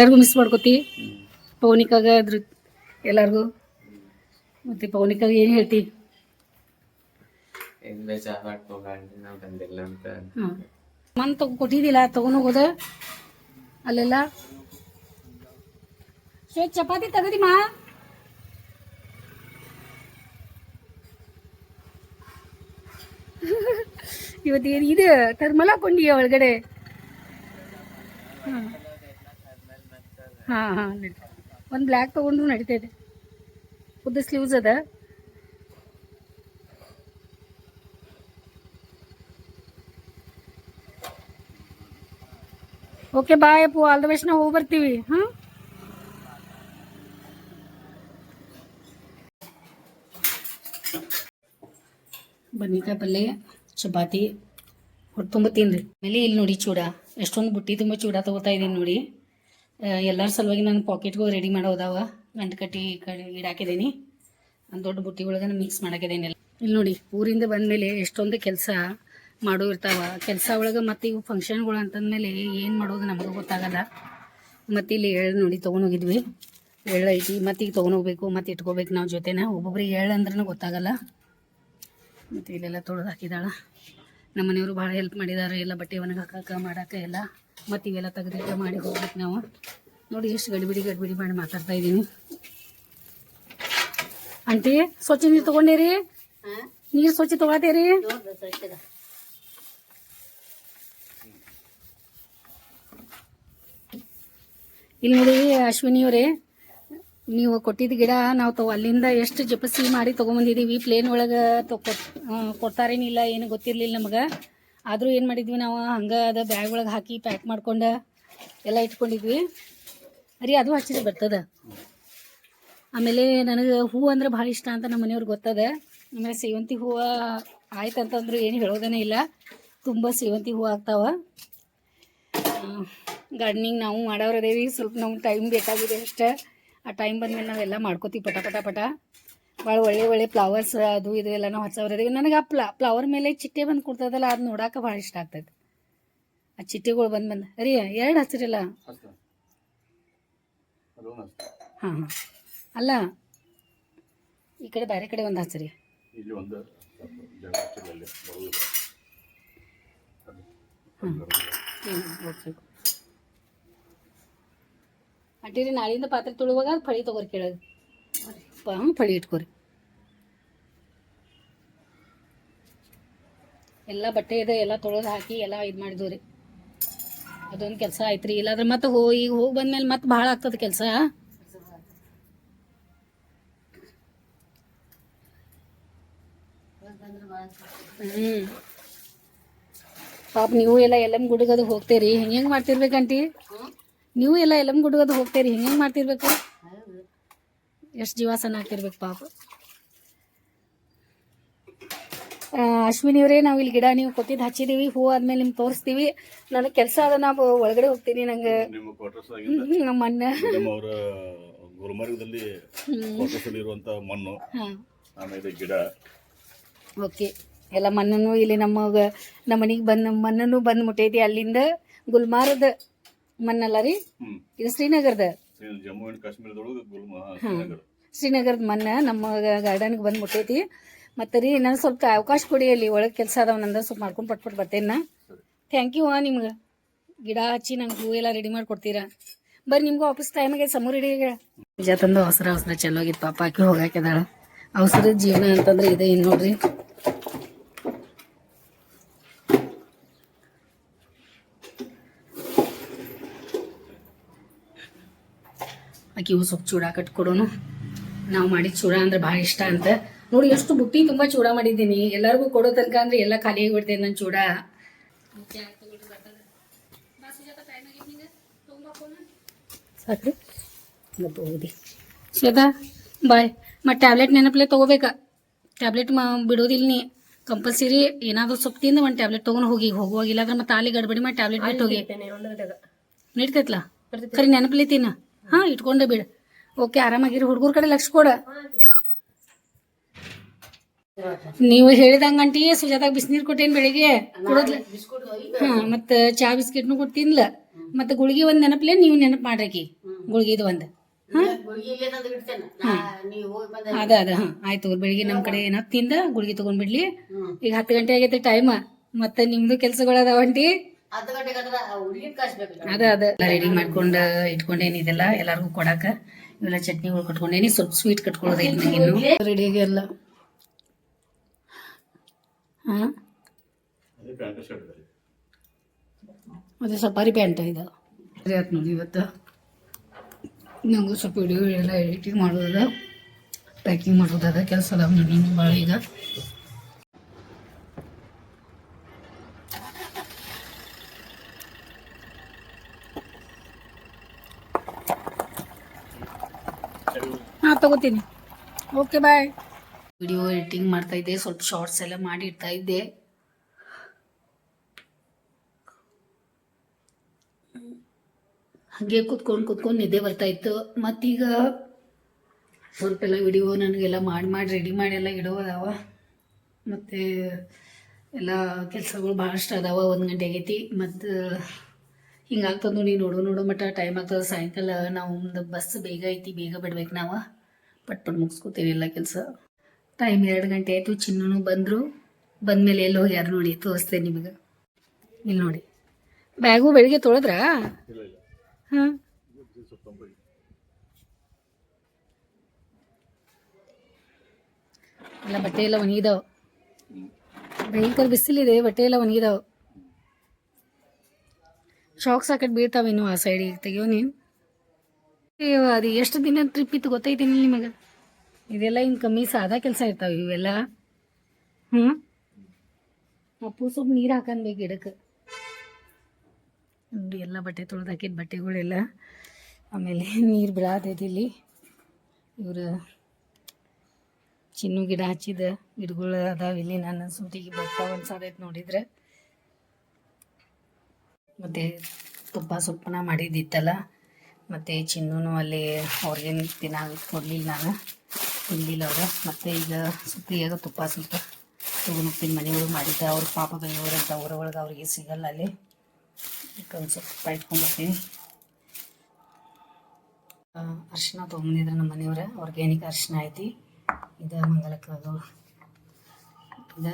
ಎಲ್ಲರಿಗೂ ಮಿಸ್ ಮಾಡ್ಕೋತಿ. ಪೌನಿಕಾಗ ಅದ್ರ ಎಲ್ಲರಿಗೂ. ಮತ್ತೆ ಪೌನಿಕಾಗ ಏನು ಹೇಳ್ತಿ? ಮನ್ ತಗೊ ಕೊಟ್ಟಿದ್ದಿಲ್ಲ ತಗೊಂಡು ಹೋಗೋದ? ಅಲ್ಲೆಲ್ಲ? ಶ್ವೇತ್ ಚಪಾತಿ ತೆಗದಿ ಮಾ ಇವತ್ತು ಏನು ಇದು ತರ್ಮಲ ಕೊಂಡಿ ಒಳಗಡೆ? ಹಾಂ. ಹಾಂ ಹಾಂ, ನಡಿ. ಒಂದು ಬ್ಲ್ಯಾಕ್ ತೊಗೊಂಡ್ರು ನಡೀತೈತೆ ಉದ್ದ ಸ್ಲೀವ್ಸ್ ಅದ. Okay bye Appu. All the best ನಾವು ಹೋಗಿ ಬರ್ತೀವಿ. ಹಾಂ? ಬದ್ನಿಕಾಯಿ ಪಲ್ಯ ಚಪಾತಿ. ಹೊಟ್ಟೆ ತುಂಬ ತಿನ್ರಿ ಆಮೇಲೆ ಇಲ್ಲಿ ನೋಡಿ ಚೂಡ. ಎಷ್ಟೊಂದು ಬುಟ್ಟಿ ತುಂಬ ಚೂಡ ತಗೋತಾ ಇದ್ದೀನಿ ನೋಡಿ. ಎಲ್ಲರ ಸಲುವಾಗಿ ನಾನು ಪಾಕೆಟ್ಗೂ ರೆಡಿ ಮಾಡೋದವ ಗಂಟು ಕಟ್ಟಿ ಇಡಾಕಿದ್ದೀನಿ ದೊಡ್ಡ ಬುಟ್ಟಿ ಒಳಗೆ ಮಿಕ್ಸ್ ಮಾಡಾಕಿದ್ದೀನಿ ಎಲ್ಲ. ಇಲ್ಲಿ ನೋಡಿ, ಊರಿಂದ ಬಂದಮೇಲೆ ಎಷ್ಟೊಂದು ಕೆಲಸ ಮಾಡೋ ಇರ್ತಾವ. ಕೆಲಸ ಒಳಗೆ ಮತ್ತು ಇವು ಫಂಕ್ಷನ್ಗಳು ಅಂತಂದಮೇಲೆ ಏನು ಮಾಡೋದು ನಮಗೂ ಗೊತ್ತಾಗಲ್ಲ. ಮತ್ತು ಇಲ್ಲಿ ಎಳ್ಳು ನೋಡಿ ತೊಗೊಂಡೋಗಿದ್ವಿ ಎಳ್ಳು ಐತಿ. ಮತ್ತು ಈಗ ತೊಗೊಂಡೋಗ್ಬೇಕು ಮತ್ತು ಇಟ್ಕೋಬೇಕು ನಾವು ಜೊತೆನ. ಒಬ್ಬೊಬ್ರಿಗೆ ಎಳ್ಳು ಅಂದ್ರೂ ಗೊತ್ತಾಗಲ್ಲ. ಮತ್ತು ಇಲ್ಲೆಲ್ಲ ತೊಳೆದು ಹಾಕಿದಾಳ. ನಮ್ಮ ಮನೆಯವರು ಭಾಳ ಹೆಲ್ಪ್ ಮಾಡಿದ್ದಾರೆ ಎಲ್ಲ ಬಟ್ಟೆ ಒಣಗಾಕ ಮಾಡಕ್ಕೆ ಎಲ್ಲ. ಮತ್ತು ಇವೆಲ್ಲ ತೆಗೆದಿಟ್ಟು ಮಾಡಿ ಹೋಗ್ಬೇಕು ನಾವು. ನೋಡಿ ಎಷ್ಟು ಗಡಿಬಿಡಿ ಗಡಿಬಿಡಿ ಮಾಡಿ ಮಾತಾಡ್ತಾ ಇದ್ದೀನಿ. ಆಂಟಿ ಸ್ವಚ್ಛ ನೀರು ತಗೊಂಡಿರಿ? ನೀರು ಸ್ವಚ್ಛ ತಗೊಳ್ತೀರಿ ಇಲ್ಲಿ ನೋಡಿ ಅಶ್ವಿನಿ ಅವರೇ ನೀವು ಕೊಟ್ಟಿದ್ದ ಗಿಡ ನಾವು ತಗೋ ಅಲ್ಲಿಂದ ಎಷ್ಟು ಜಪಸಿ ಮಾಡಿ ತೊಗೊಂಬಂದಿದ್ದೀವಿ. ಪ್ಲೇನ್ ಒಳಗೆ ಕೊಡ್ತಾರೇನಿಲ್ಲ ಏನು ಗೊತ್ತಿರಲಿಲ್ಲ ನಮಗೆ. ಆದರೂ ಏನು ಮಾಡಿದ್ವಿ ನಾವು, ಹಂಗೆ ಅದು ಬ್ಯಾಗ್ ಒಳಗೆ ಹಾಕಿ ಪ್ಯಾಕ್ ಮಾಡ್ಕೊಂಡು ಎಲ್ಲ ಇಟ್ಕೊಂಡಿದ್ವಿ. ಅರಿ ಅದು ಹಚ್ಚಿದ್ರೆ ಬರ್ತದೆ. ಆಮೇಲೆ ನನಗೆ ಹೂ ಅಂದ್ರೆ ಭಾಳ ಇಷ್ಟ ಅಂತ ನಮ್ಮ ಮನೆಯವ್ರಿಗೆ ಗೊತ್ತದ. ಆಮೇಲೆ ಸೇವಂತಿ ಹೂವು ಆಯ್ತು ಅಂತಂದ್ರೆ ಏನು ಹೇಳೋದೇನೇ ಇಲ್ಲ. ತುಂಬ ಸೇವಂತಿ ಹೂವು ಆಗ್ತಾವ. ಗಾರ್ಡನಿಂಗ್ ನಾವು ಮಾಡೋರದೇವಿ ಸ್ವಲ್ಪ ನಮ್ಗೆ ಟೈಮ್ ಬೇಕಾಗಿದೆ ಅಷ್ಟೇ. ಆ ಟೈಮ್ ಬಂದಮೇಲೆ ನಾವೆಲ್ಲ ಮಾಡ್ಕೋತೀವಿ ಪಟ ಪಟ ಪಟ. ಭಾಳ ಒಳ್ಳೆ ಒಳ್ಳೆ ಫ್ಲವರ್ಸ್ ಅದು ಇದು ಎಲ್ಲ ನಾವು ಹಚ್ಚವ್ರ ಅದೇವಿ ನನಗೆ ಆ ಫ್ಲ ಫ್ಲವರ್ ಮೇಲೆ ಚಿಟ್ಟೆ ಬಂದು ಕೊಡ್ತದಲ್ಲ ಅದು ನೋಡಕ್ಕೆ ಭಾಳ ಇಷ್ಟ ಆಗ್ತೈತೆ. ಆ ಚಿಟ್ಟೆಗಳು ಬಂದು ಬಂದು ಅರಿ ಎರಡು ಹಚ್ಚಿರಲ್ಲ? ಹಾಂ ಹಾಂ. ಅಲ್ಲ ಈ ಕಡೆ ಬೇರೆ ಕಡೆ ಒಂದು ಹಚ್ಚಿರಿ. ಓಕೆ ಅಂಟೀರಿ ನಾಳಿಂದ ಪಾತ್ರೆ ತೊಳುವಾಗ ಫಳಿ ತೊಗೊರಿ ಕೆಳಗೆ ಹಾಂ ಪಳಿ ಇಟ್ಕೊರಿ. ಎಲ್ಲ ಬಟ್ಟೆ ಇದೆ ಎಲ್ಲ ತೊಳೆದು ಹಾಕಿ ಎಲ್ಲ ಇದು ಮಾಡಿದ್ವು ರೀ. ಅದೊಂದು ಕೆಲಸ ಆಯ್ತು ರೀ ಇಲ್ಲಾಂದ್ರೆ ಮತ್ತೆ ಹೋ ಈಗ ಹೋಗಿ ಬಂದ್ಮೇಲೆ ಮತ್ತೆ ಭಾಳ ಆಗ್ತದೆ ಕೆಲಸ. ಹ್ಮ್. ಪಾಪ ನೀವು ಎಲ್ಲ ಎಲ್ಲಮ್ ಗುಡುಗದು ಹೋಗ್ತೀರಿ ಹೆಂಗೆ ಹೆಂಗೆ ಮಾಡ್ತಿರ್ಬೇಕಂಟಿ? ನೀವು ಎಲ್ಲ ಎಲ್ಲಮ್ ಗುಡುಗದು ಹೋಗ್ತೀರಿ ಹೆಂಗೆ ಹೆಂಗೆ ಮಾಡ್ತಿರ್ಬೇಕು? ಎಷ್ಟು ಜೀವಾಸನ ಹಾಕಿರ್ಬೇಕು ಪಾಪ. ಅಶ್ವಿನಿ ಅವರೇ ನಾವು ಇಲ್ಲಿ ಗಿಡ ನೀವು ಕೊಟ್ಟಿದ್ದು ಹಚ್ಚಿದೀವಿ ಹೂ ಆದ್ಮೇಲೆ ನಿಮ್ಗೆ ತೋರಿಸ್ತೀವಿ. ನನಗೆ ಕೆಲಸ ಅದ ನಾವು ಒಳಗಡೆ ಹೋಗ್ತೀನಿ ನಂಗೆ. ನಿಮ್ಮ ಅವರ ಗುಲ್ಮರ್ಗದಲ್ಲಿ ಇರುವಂತ ಮಣ್ಣು ಆಮೇಲೆ ಗಿಡ. ಓಕೆ. ಎಲ್ಲ ಮಣ್ಣನ್ನು ಇಲ್ಲಿ ನಮ್ಮ ನಮ್ಮ ಮನೆಗೆ ಬಂದು ಮಣ್ಣನ್ನು ಬಂದು ಮುಟ್ಟೈತಿ ಅಲ್ಲಿಂದ ಗುಲ್ಮಾರದ ಮಣ್ಣಲ್ಲ ರೀ? ಇದು ಶ್ರೀನಗರದ? ಶ್ರೀ- ಜಮ್ಮು ಅಂಡ್ ಕಾಶ್ಮೀರದೊಳಗೆ ಗುಲ್ಮ ಶ್ರೀನಗರ. ಶ್ರೀನಗರದ ಮೊನ್ನೆ ನಮ್ಮ ಗಾರ್ಡನ್ಗೆ ಬಂದು ಮುಟ್ಟೈತಿ. ಮತ್ತೆ ರೀ ನಾನು ಸ್ವಲ್ಪ ಅವಕಾಶ ಕೊಡಿ ಅಲ್ಲಿ ಒಳಗೆ ಕೆಲಸ ಅದಾವ ನಂದ ಸ್ವಲ್ಪ ಮಾಡ್ಕೊಂಡು ಪಟ್ಪಟ್ ಬರ್ತೇನೆ ನಾ. ಥ್ಯಾಂಕ್ ಯು ಹಾಂ ನಿಮ್ಗೆ. ಗಿಡ ಹಚ್ಚಿ ನಂಗೆ ಹೂ ಎಲ್ಲ ರೆಡಿ ಮಾಡಿ ಕೊಡ್ತೀರಾ? ಬರ್ರಿ ನಿಮ್ಗೆ ಆಫೀಸ್ ಟೈಮಿಗೆ ಸಮೂರ್ ರೆಡಿ ನಿಜ ತಂದು ಅವಸರ ಅವಸರ ಚಲೋ ಆಗಿತ್ತು ಪಾಪ ಆಕಿ ಹೋಗಾಕಿದಾಳ ಅವಸರ ಜೀವನ ಅಂತಂದ್ರೆ ಇದೆ ಏನು ನೋಡ್ರಿ. ಆಕಿ ಇವು ಸ್ವಲ್ಪ ಚೂಡ ಕಟ್ಕೊಡೋನು ನಾವು ಮಾಡಿದ ಚೂಡ ಅಂದ್ರೆ ಭಾಳ ಇಷ್ಟ ಅಂತ. ನೋಡಿ ಎಷ್ಟು ಬುಟ್ಟಿ ತುಂಬ ಚೂಡ ಮಾಡಿದ್ದೀನಿ. ಎಲ್ಲರಿಗೂ ಕೊಡೋ ತನಕ ಅಂದ್ರೆ ಎಲ್ಲ ಖಾಲಿ ಆಗಿಬಿಡ್ತೇನೆ ನನ್ನ ಚೂಡ. ಸಾಕ್ರಿ. ಸದಾ ಬಾಯ್. ಮತ್ತು ಟ್ಯಾಬ್ಲೆಟ್ ನೆನಪಲೆ ತಗೋಬೇಕಾ. ಟ್ಯಾಬ್ಲೆಟ್ ಮಾ ಬಿಡೋದಿಲ್ಲ ನೀ. ಕಂಪಲ್ಸರಿ ಏನಾದರೂ ಸೊಪ್ಪು ತಿಂದು ಒಂದು ಟ್ಯಾಬ್ಲೆಟ್ ತೊಗೊಂಡು ಹೋಗಿ. ಹೋಗುವಾಗ ಇಲ್ಲಾಂದ್ರೆ ಮತ್ತೆ ಅಲ್ಲಿ ಗಡ್ಬಡಿ ಮಾಡಿ ಟ್ಯಾಬ್ಲೆಟ್ ಬಿಟ್ಟು ಹೋಗಿ. ನೀಡ್ತೈತ್ಲಾ? ಕರಿ ನೆನಪಲಿ ತಿನ್ನ. ಹಾಂ, ಇಟ್ಕೊಂಡೆ ಬಿಡು. ಓಕೆ, ಆರಾಮಾಗಿರಿ. ಹುಡುಗರ ಕಡೆ ಲಕ್ಷ ಕೊಡ. ನೀವು ಹೇಳಿದಂಗ ಅಂಟಿ ಸುಜಾತಾಗ ಬಿಸಿನೀರು ಕೊಟ್ಟೇನು ಬೆಳಿಗ್ಗೆ. ಕೊಡೋದ್ಲ ಹಾಂ, ಮತ್ತು ಚಾ ಬಿಸ್ಕೆಟ್ನು ಕೊಡ್ತೀನಿಲ್ಲ ತಿನ್ಲ ಮತ್ತು ಗುಳಿಗೆ ಒಂದು ನೆನಪಲೆ, ನೀವು ನೆನಪು ಮಾಡ್ರಕಿ. ಗುಳಿಗೆದು ಒಂದು. ಅದ ಅದ, ಹಾ. ಆಯ್ತು ಬೆಳಿಗ್ಗೆ ನಮ್ಮ ಕಡೆ ಏನಾದ್ರು ತಿಂದ, ಗುಳಿಗೆ ತಗೊಂಡ್ಬಿಡ್ಲಿ ಈಗ ಹತ್ತು ಗಂಟೆ ಆಗೈತೆ ಟೈಮ್ ಮತ್ತೆ ನಿಮ್ದು ಕೆಲ್ಸಗಳದಾವಂಟಿ ಅದ ಅದ. ರೆಡಿ ಮಾಡ್ಕೊಂಡ ಇಟ್ಕೊಂಡೇನಿ ಇದೆಲ್ಲ ಎಲ್ಲಾರ್ಗು ಕೊಡಾಕ. ಇವೆಲ್ಲ ಚಟ್ನಿಗಳು ಕಟ್ಕೊಂಡೇನಿ. ಸ್ವಲ್ಪ ಸ್ವೀಟ್ ಕಟ್ಕೊಳ್ಳೋದೇನು ಇನ್ನು. ರೆಡಿ ಆಗ್ಯಲ್ಲ ಹಾ? ಅದೇ ಅದೇ ಸಫಾರಿ ಪ್ಯಾಂಟ್ ಇದು. ಸರಿ ಆಯ್ತು ನೋಡಿ ಇವತ್ತು. ನಂಗೂ ಸ್ವಲ್ಪ ವಿಡಿಯೋ ಎಲ್ಲ ಎಡಿಟಿಂಗ್ ಮಾಡೋದದ ಪ್ಯಾಕಿಂಗ್ ಮಾಡೋದದ ಕೆಲಸ ಅದಾವ ನೋಡಿ ಭಾಳ ಈಗ ಹಾಂ ತಗೋತೀನಿ. ಓಕೆ ಬಾಯ್ ವಿಡಿಯೋ ಎಡಿಟಿಂಗ್ ಮಾಡ್ತಾ ಇದ್ದೆ, ಸ್ವಲ್ಪ ಶಾರ್ಟ್ಸ್ ಎಲ್ಲ ಮಾಡಿ ಇಡ್ತಾ ಇದ್ದೆ. ಹಾಗೆ ಕುತ್ಕೊಂಡು ಕುತ್ಕೊಂಡು ನಿದ್ದೆ ಬರ್ತಾ ಇತ್ತು. ಮತ್ತೀಗ ಸ್ವಲ್ಪೆಲ್ಲ ವಿಡಿಯೋ ನನಗೆಲ್ಲ ಮಾಡಿ ಮಾಡಿ ರೆಡಿ ಮಾಡಿ ಎಲ್ಲ ಇಡೋದವ ಮತ್ತು ಎಲ್ಲ ಕೆಲಸಗಳು ಭಾಳಷ್ಟು ಅದಾವ, ಒಂದು ಗಂಟೆ ಆಗೈತಿ. ಮತ್ತು ಹಿಂಗಾಗ್ತದೆ ನೋಡಿ ನೋಡು, ನೋಡೋ ಮಟ್ಟ ಟೈಮ್ ಆಗ್ತದೆ. ಸಾಯಂಕಾಲ ನಾವು ಬಸ್ ಬೇಗ ಐತಿ, ಬೇಗ ಬಿಡ್ಬೇಕು ನಾವು. ಪಟ್ ಪಟ್ ಮುಗಿಸ್ಕೋತೀವಿ ಎಲ್ಲ ಕೆಲಸ. ಟೈಮ್ ಎರಡು ಗಂಟೆ ಆಯಿತು ಚಿನ್ನೂ ಬಂದರು. ಬಂದಮೇಲೆ ಎಲ್ಲಿ ಹೋಗ್ಯಾರ ನೋಡಿ? ತೋರಿಸ್ತೇನೆ ನಿಮಗೆ. ಇಲ್ಲಿ ನೋಡಿ. ಬ್ಯಾಗು ಬೆಳಿಗ್ಗೆ ತೊಳೆದ್ರಾ? ಇಲ್ಲ ಇಲ್ಲ. ಹಾಂ. ಇದು ಎಲ್ಲ ಬಟ್ಟೆ ಎಲ್ಲ ಒಣಗಿದಾವೆ. ಭಯಂಕರ ಬಿಸಿಲಿದೆ ಬಟ್ಟೆ ಎಲ್ಲ ಒಣಗಿದಾವೆ. ಶಾಕ್ಸ್ ಹಾಕಟ್ ಬೀಳ್ತಾವೇನು ಆ ಸೈಡಿಗೆ ತೆಗಿಯೋ ನೀನು? ಅದು ಎಷ್ಟು ದಿನ ಟ್ರಿಪ್ ಇತ್ತು ಗೊತ್ತೈತೇನಿ ನಿಮಗೆ? ಇದೆಲ್ಲ ಇನ್ನು ಕಮ್ಮಿ ಸಾದಾ ಕೆಲಸ ಇರ್ತಾವೆ ಇವೆಲ್ಲ. ಹ್ಞೂ ಅಪ್ಪು ಸ್ವಲ್ಪ ನೀರು ಹಾಕನ್ಬೇಕು ಗಿಡಕ್ಕೆ. ನೋಡಿ ಎಲ್ಲ ಬಟ್ಟೆ ತೊಳೆದು ಹಾಕಿದ ಬಟ್ಟೆಗಳೆಲ್ಲ. ಆಮೇಲೆ ನೀರು ಬಿಡಾತೈತಿ ಇಲ್ಲಿ. ಇವರು ಚಿನ್ನು ಗಿಡ ಹಚ್ಚಿದ ಗಿಡಗಳು ಅದಾವ ಇಲ್ಲಿ. ನನ್ನ ಸುಂಟಿಗೆ ಬರ್ತಾವ ಅನ್ಸಾದೈತೆ ನೋಡಿದ್ರೆ. ಮತ್ತು ತುಪ್ಪ ಸೊಪ್ಪನ ಮಾಡಿದ್ದಿತ್ತಲ್ಲ. ಮತ್ತು ಚಿನ್ನೂ ಅಲ್ಲಿ ಅವ್ರಿಗೇನು ದಿನ ಕೊಡಲಿಲ್ಲ ನಾನು. ತಿನ್ನಲಿಲ್ಲ ಅವರು. ಮತ್ತು ಈಗ ಸುಪ್ರಿಯಾಗ ತುಪ್ಪ ಸ್ವಲ್ಪ ಹೋಗ್ತೀನಿ ಮನೆಯೊಳಗೆ ಮಾಡಿದ್ದೆ. ಅವ್ರ ಪಾಪ ಬೆಂಗಳೂರಂತ ಊರ ಒಳಗೆ ಅವ್ರಿಗೆ ಸಿಗಲ್ಲ ಅಲ್ಲಿ. ಒಂದು ಸ್ವಲ್ಪ ತುಪ್ಪ ಇಟ್ಕೊಂಡ್ಬರ್ತೀನಿ ಅರ್ಶಿನ ತೊಗೊಂಬಂದಿದ್ರು ನಮ್ಮ ಮನೆಯವ್ರ. ಆರ್ಗ್ಯಾನಿಕ್ ಅರಿಶಿನ ಐತಿ? ಇದು ಅದು ಇದು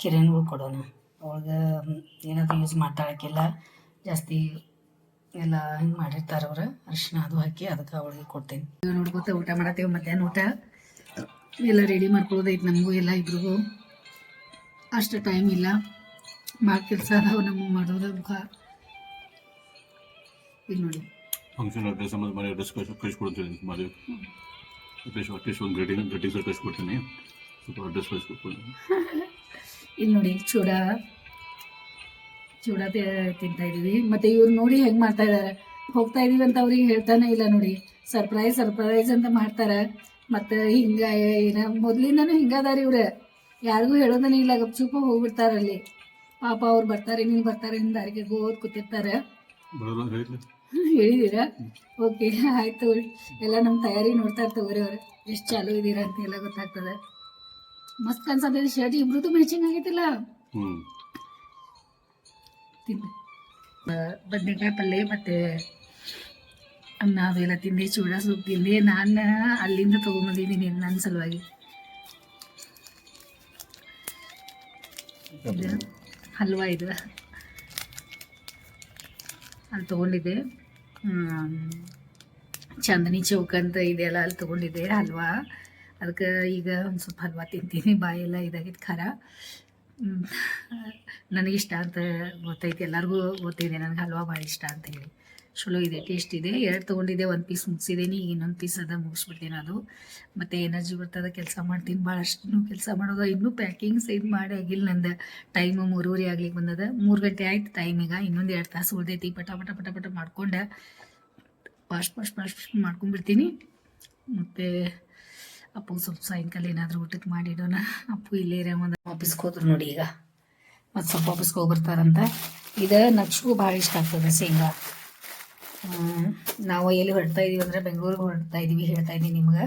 ಕಿರಣ್ಗಳು ಕೊಡೋಣ. ಅವಳಿಗೆ ಏನಾದರೂ ಯೂಸ್ ಮಾಡ್ತಾಳಕ್ಕಿಲ್ಲ. ಜಾಸ್ತಿ ಎಲ್ಲ ಹಿಂಗೆ ಮಾಡಿರ್ತಾರೆ ಅವ್ರು. ಅರಿಶಿನ ಅದು ಹಾಕಿ ಅದಕ್ಕೆ ಅವಳಿಗೆ ಕೊಡ್ತೀನಿ. ನೀವು ನೋಡ್ಕೊತ ಊಟ ಮಾಡತ್ತೇವೆ ಮಧ್ಯಾಹ್ನ ಊಟ? ಎಲ್ಲ ರೆಡಿ ಮಾಡ್ಕೊಳ್ಳೋದೈತೆ ನಮಗೂ ಎಲ್ಲ ಇಬ್ರಿಗೂ. ಅಷ್ಟು ಟೈಮ್ ಇಲ್ಲ. ಭಾಳ ಕೆಲಸ ನಮಗೂ ನಮಗೆ ಮಾಡೋದು ಮುಖ. ಇಲ್ಲಿ ನೋಡಿ. ಫಂಕ್ಷನ್ ಅಡ್ರೆಸ್ ಸಂಬಂಧ ಮನೆ ಅಡ್ರೆಸ್ ಕಳ್ಸಿ ಕಳಿಸ್ಕೊಡ್ತೀನಿ ಮದುವೆ ಅಟ್ಲೀಸ್ಟ್ ಒಂದು ಗ್ರೀಟಿಂಗ್ ಸರ್ ಕಳಿಸ್ಕೊಡ್ತೀನಿ. ಸ್ವಲ್ಪ ಅಡ್ರೆಸ್ ಕಳಿಸ್ಕೊಡ್ತೀನಿ. ಇಲ್ಲಿ ನೋಡಿ ಚೂಡ. ಚೂಡ ತಿಂತಾ ಇದೀವಿ. ಮತ್ತೆ ಇವ್ರು ನೋಡಿ ಹೆಂಗ್ ಮಾಡ್ತಾ ಇದಾರೆ. ಹೋಗ್ತಾ ಇದೀವಿ ಅಂತ ಅವ್ರಿಗೆ ಹೇಳ್ತಾನೆ ಇಲ್ಲ ನೋಡಿ. ಸರ್ಪ್ರೈಸ್ ಸರ್ಪ್ರೈಸ್ ಅಂತ ಮಾಡ್ತಾರ. ಮತ್ತೆ ಹಿಂಗ ಏನ ಮೊದ್ಲಿಂದನೂ ಹಿಂಗದಾರ ಇವ್ರ. ಯಾರಿಗೂ ಹೇಳೋದನೇ ಇಲ್ಲ. ಗಪ್ಚುಪ ಹೋಗ್ಬಿಡ್ತಾರಲ್ಲಿ ಪಾಪ ಅವ್ರು ಬರ್ತಾರೆ ನೀನು ಬರ್ತಾರೆ ನಿನ್ನ ದಾರಿಗೆ ಓದ್ ಕೂತಿರ್ತಾರೆ. ಹೇಳಿದೀರಾ? ಓಕೆ ಆಯ್ತು. ಎಲ್ಲ ನಮ್ಮ ತಯಾರಿ ನೋಡ್ತಾ ಇರ್ತವ್ರಿ ಅವ್ರು ಎಷ್ಟು ಚಾಲು ಇದೀರಾ ಅಂತ ಎಲ್ಲ ಗೊತ್ತಾಗ್ತದೆ. ಮಸ್ತ್ ಅನ್ಸತ್ತೆ ಶರ್ಟ್ ಇಬ್ರದ್ದು ಮ್ಯಾಚಿಂಗ್ ಆಗೈತಿಲ್ಲ. ತಿಂದೆ ಬದನೆಕಾಯಿ ಪಲ್ಯ ಮತ್ತು ಅನ್ನ ಅದೆಲ್ಲ ತಿಂದೆ ಚೂಡ ಸೂಪ್ ತಿಂದೆ ನಾನು ಅಲ್ಲಿಂದ ತೊಗೊಂಬಂದಿದ್ದೀನಿ ನನ್ನ ಸಲುವಾಗಿ. ಹಲ್ವಾ ಇದು. ಅಲ್ಲಿ ತೊಗೊಂಡಿದ್ದೆ. ಚಂದನಿ ಚೌಕ್ ಅಂತ ಇದೆಯಲ್ಲ ಅಲ್ಲಿ ತೊಗೊಂಡಿದ್ದೆ ಹಲ್ವಾ. ಅದಕ್ಕೆ ಈಗ ಒಂದು ಸ್ವಲ್ಪ ಹಲ್ವಾ ತಿಂತೀನಿ, ಬಾಯೆಲ್ಲ ಇದಾಗಿತ್ತು ಖಾರ. ನನಗಿಷ್ಟ ಅಂತ ಗೊತ್ತೈತಿ, ಎಲ್ಲರಿಗೂ ಗೊತ್ತಿದೆ, ನನಗೆ ಹಲ್ವಾ ಭಾಳ ಇಷ್ಟ ಅಂತ ಹೇಳಿ. ಚಲೋ ಇದೆ ಟೇಸ್ಟ್ ಇದೆ. ಎರಡು ತೊಗೊಂಡಿದ್ದೆ, ಒಂದು ಪೀಸ್ ಮುಗಿಸಿದ್ದೀನಿ ಇನ್ನೊಂದು ಪೀಸ್ ಅದ ಮುಗಿಸ್ಬಿಡ್ತೀನಿ ಅದು. ಮತ್ತು ಎನರ್ಜಿ ಬರ್ತದೆ, ಕೆಲಸ ಮಾಡ್ತೀನಿ. ಭಾಳಷ್ಟು ಕೆಲಸ ಮಾಡೋದು, ಇನ್ನೂ ಪ್ಯಾಕಿಂಗ್ ಇದು ಮಾಡಿ ಆಗಿಲ್ಲ ನಂದು. ಟೈಮು ಮೂರುವರೆ ಆಗ್ಲಿಕ್ಕೆ ಬಂದದ. ಮೂರು ಗಂಟೆ ಆಯ್ತು ಟೈಮ್ ಇನ್ನೊಂದು ಎರಡು ತಾಸು ಉಳ್ದೈತಿ. ಪಟ ಪಟ ಪಟ ಪಟ ಮಾಡ್ಕೊಂಡು ಫಾಸ್ಟ್ ಫಾಸ್ಟ್ ಫಾಸ್ಟ್ ಮಾಡ್ಕೊಂಡ್ಬಿಡ್ತೀನಿ. ಮತ್ತು ಅಪ್ಪಗೆ ಸ್ವಲ್ಪ ಸಾಯಂಕಾಲ ಏನಾದರೂ ಊಟಕ್ಕೆ ಮಾಡಿಡೋಣ. ಅಪ್ಪು ಇಲ್ಲೇ ಒಂದು ಆಫೀಸ್ಗೆ ಹೋದ್ರು ನೋಡಿ ಈಗ. ಮತ್ತು ಸ್ವಲ್ಪ ಆಫೀಸ್ಗೆ ಹೋಗ್ಬರ್ತಾರಂತ. ಇದು ನಕ್ಷಗೂ ಭಾಳ ಇಷ್ಟ ಆಗ್ತದೆ ಶೇಂಗಾ. ನಾವು ಎಲ್ಲಿ ಹೊರಡ್ತಾ ಇದೀವಿ ಅಂದರೆ ಬೆಂಗಳೂರಿಗೆ ಹೊರಡ್ತಾ ಇದೀವಿ ಹೇಳ್ತಾ ಇದ್ದೀನಿ ನಿಮ್ಗೆ.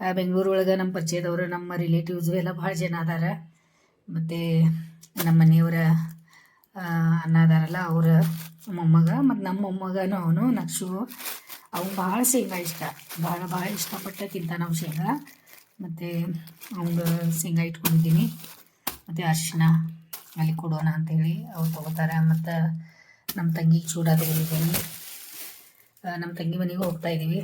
ಆ ಬೆಂಗಳೂರು ಒಳಗೆ ನಮ್ಮ ಪರಿಚಯದವರು, ನಮ್ಮ ರಿಲೇಟಿವ್ಸು ಎಲ್ಲ ಭಾಳ ಜನ ಅದಾರ. ಮತ್ತು ನಮ್ಮ ಮನೆಯವರ ಅನ್ನ ಅದಾರಲ್ಲ ಅವ್ರ ಮೊಮ್ಮಗ, ಮತ್ತು ನಮ್ಮ ಮೊಮ್ಮಗನೂ ಅವನು ನಕ್ಷು. ಅವ್ನು ಭಾಳ ಶೇಂಗಾ ಇಷ್ಟ. ಭಾಳ ಭಾಳ ಇಷ್ಟಪಟ್ಟು ತಿಂತಾನೆ ನಾವು ಶೇಂಗಾ. ಮತ್ತು ಅವ್ಗೆ ಶೇಂಗಾ ಇಟ್ಕೊಂಡಿದ್ದೀನಿ. ಮತ್ತು ಅರಿಶಿನ ಅಲ್ಲಿ ಕೊಡೋಣ ಅಂತೇಳಿ ಅವ್ರು ತೊಗೋತಾರೆ. ಮತ್ತು ನಮ್ಮ ತಂಗಿಗೆ ಚೂಡ ತೆಗೆದಿದ್ದೀನಿ ನಮ್ಮ ತಂಗಿ ಮನೆಗೆ ಹೋಗ್ತಾ ಇದ್ದೀವಿ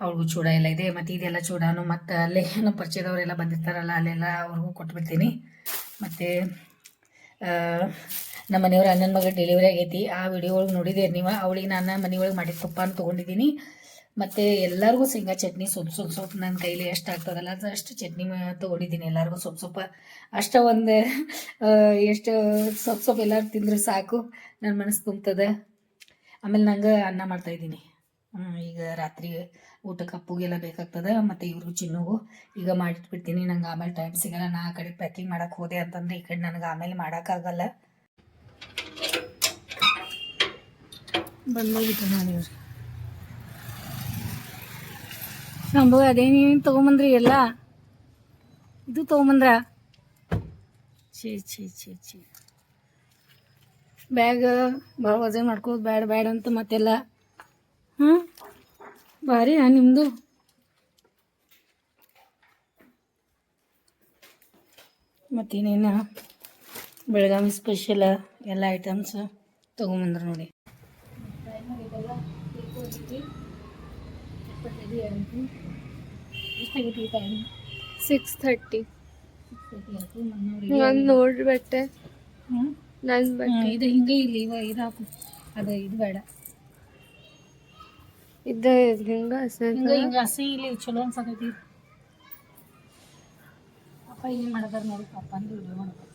ಅವ್ರಿಗೂ ಚೂಡ ಎಲ್ಲ ಇದೆ. ಮತ್ತು ಇದೆಲ್ಲ ಚೂಡಾನು ಮತ್ತು ಅಲ್ಲೇ ನಮ್ಮ ಪರಿಚಯದವರೆಲ್ಲ ಬಂದಿರ್ತಾರಲ್ಲ, ಅಲ್ಲೆಲ್ಲ ಅವ್ರಿಗೂ ಕೊಟ್ಬಿಡ್ತೀನಿ. ಮತ್ತು ನಮ್ಮ ಮನೆಯವ್ರ ಅಣ್ಣನ ಮಗ ಡೆಲಿವರಿ ಆಗೈತಿ. ಆ ವಿಡಿಯೋ ಒಳಗೆ ನೀವು. ಅವಳಿಗೆ ನಾನು ಮನೆಯೊಳಗೆ ಮಾಡಿದ ಅಂತ ತೊಗೊಂಡಿದ್ದೀನಿ. ಮತ್ತು ಎಲ್ಲರಿಗೂ ಶೇಂಗಾ ಚಟ್ನಿ ಸ್ವಲ್ಪ ಸ್ವಲ್ಪ ಸ್ವಲ್ಪ ನನ್ನ ಕೈಲಿ ಎಷ್ಟು ಆಗ್ತದಲ್ಲ ಅದು ಅಷ್ಟು ಚಟ್ನಿ ತೊಗೊಂಡಿದ್ದೀನಿ ಎಲ್ಲರಿಗೂ ಸ್ವಲ್ಪ ಸ್ವಲ್ಪ ಅಷ್ಟ ಒಂದು ಎಷ್ಟು ಸ್ವಲ್ಪ ಸೊಪ್ಪು ಎಲ್ಲರೂ ತಿಂದ್ರೆ ಸಾಕು. ನನ್ನ ಮನಸ್ಸು ತುಂಬ್ತದೆ. ಆಮೇಲೆ ನಂಗೆ ಅನ್ನ ಮಾಡ್ತಾಯಿದ್ದೀನಿ ಈಗ ರಾತ್ರಿ ಊಟಕ್ಕೆ ಅಪ್ಪುಗೆಲ್ಲ ಬೇಕಾಗ್ತದೆ, ಮತ್ತು ಇವ್ರಿಗೂ ಚಿನ್ನಗೂ. ಈಗ ಮಾಡಿಟ್ಬಿಡ್ತೀನಿ. ನಂಗೆ ಆಮೇಲೆ ಟೈಮ್ ಸಿಗಲ್ಲ. ನಾ ಆ ಕಡೆ ಪ್ಯಾಕಿಂಗ್ ಮಾಡೋಕ್ಕೆ ಹೋದೆ ಅಂತಂದ್ರೆ ಈ ಕಡೆ ನನಗೆ ಆಮೇಲೆ ಮಾಡೋಕ್ಕಾಗಲ್ಲ ಬಂದೋಗಿತ್ತು ಇವ್ರು ಶಂಭು ಅದೇನೇನು ತೊಗೊಂಬಂದ್ರಿ ಎಲ್ಲ? ಇದು ತೊಗೊಂಬಂದ್ರ? ಛೀ ಛೀ ಛೀ ಛೀ. ಬ್ಯಾಗ್, ಭಾಳ ವಜನ್ ಮಾಡ್ಕೋದು ಬ್ಯಾಡ ಬ್ಯಾಡ ಅಂತ ಮತ್ತೆಲ್ಲ. ಹ್ಞೂ ಭಾರಿ ನಿಮ್ಮದು ಮತ್ತೇನೇನು? ಬೆಳಗಾವಿ ಸ್ಪೆಷಲ್ ಎಲ್ಲ ಐಟಮ್ಸ್ ತೊಗೊಂಬಂದ್ರು ನೋಡಿ. ಸಿಕ್ಸ್ ಥರ್ಟಿ ನಾನು ನೋಡ್ಬಿಟ್ಟೆ. ಬಟ್ಟೆ ನನ್ನ ಬಟ್ಟೆ. ಇದು ಹಿಂಗೆ ಇಲ್ಲಿ ಇವ ಇದು ಹಾಕು ಅದು ಇದು ಬೇಡ. ಇದ್ದ ಹಿಂಗ ಹಿಂಗೆ ಹಿಂಗೆ ಹಸಿ ಇಲ್ಲಿ ಚಲೋ ಅನ್ಸತೈತಿ ಅಪ್ಪ ಏನು ಮಾಡಿದಾರೆ ನೋಡಿ ಪಾಪ ಅಂದ್ರೆ ವಿಡಿಯೋ ಮಾಡ್ತಾರೆ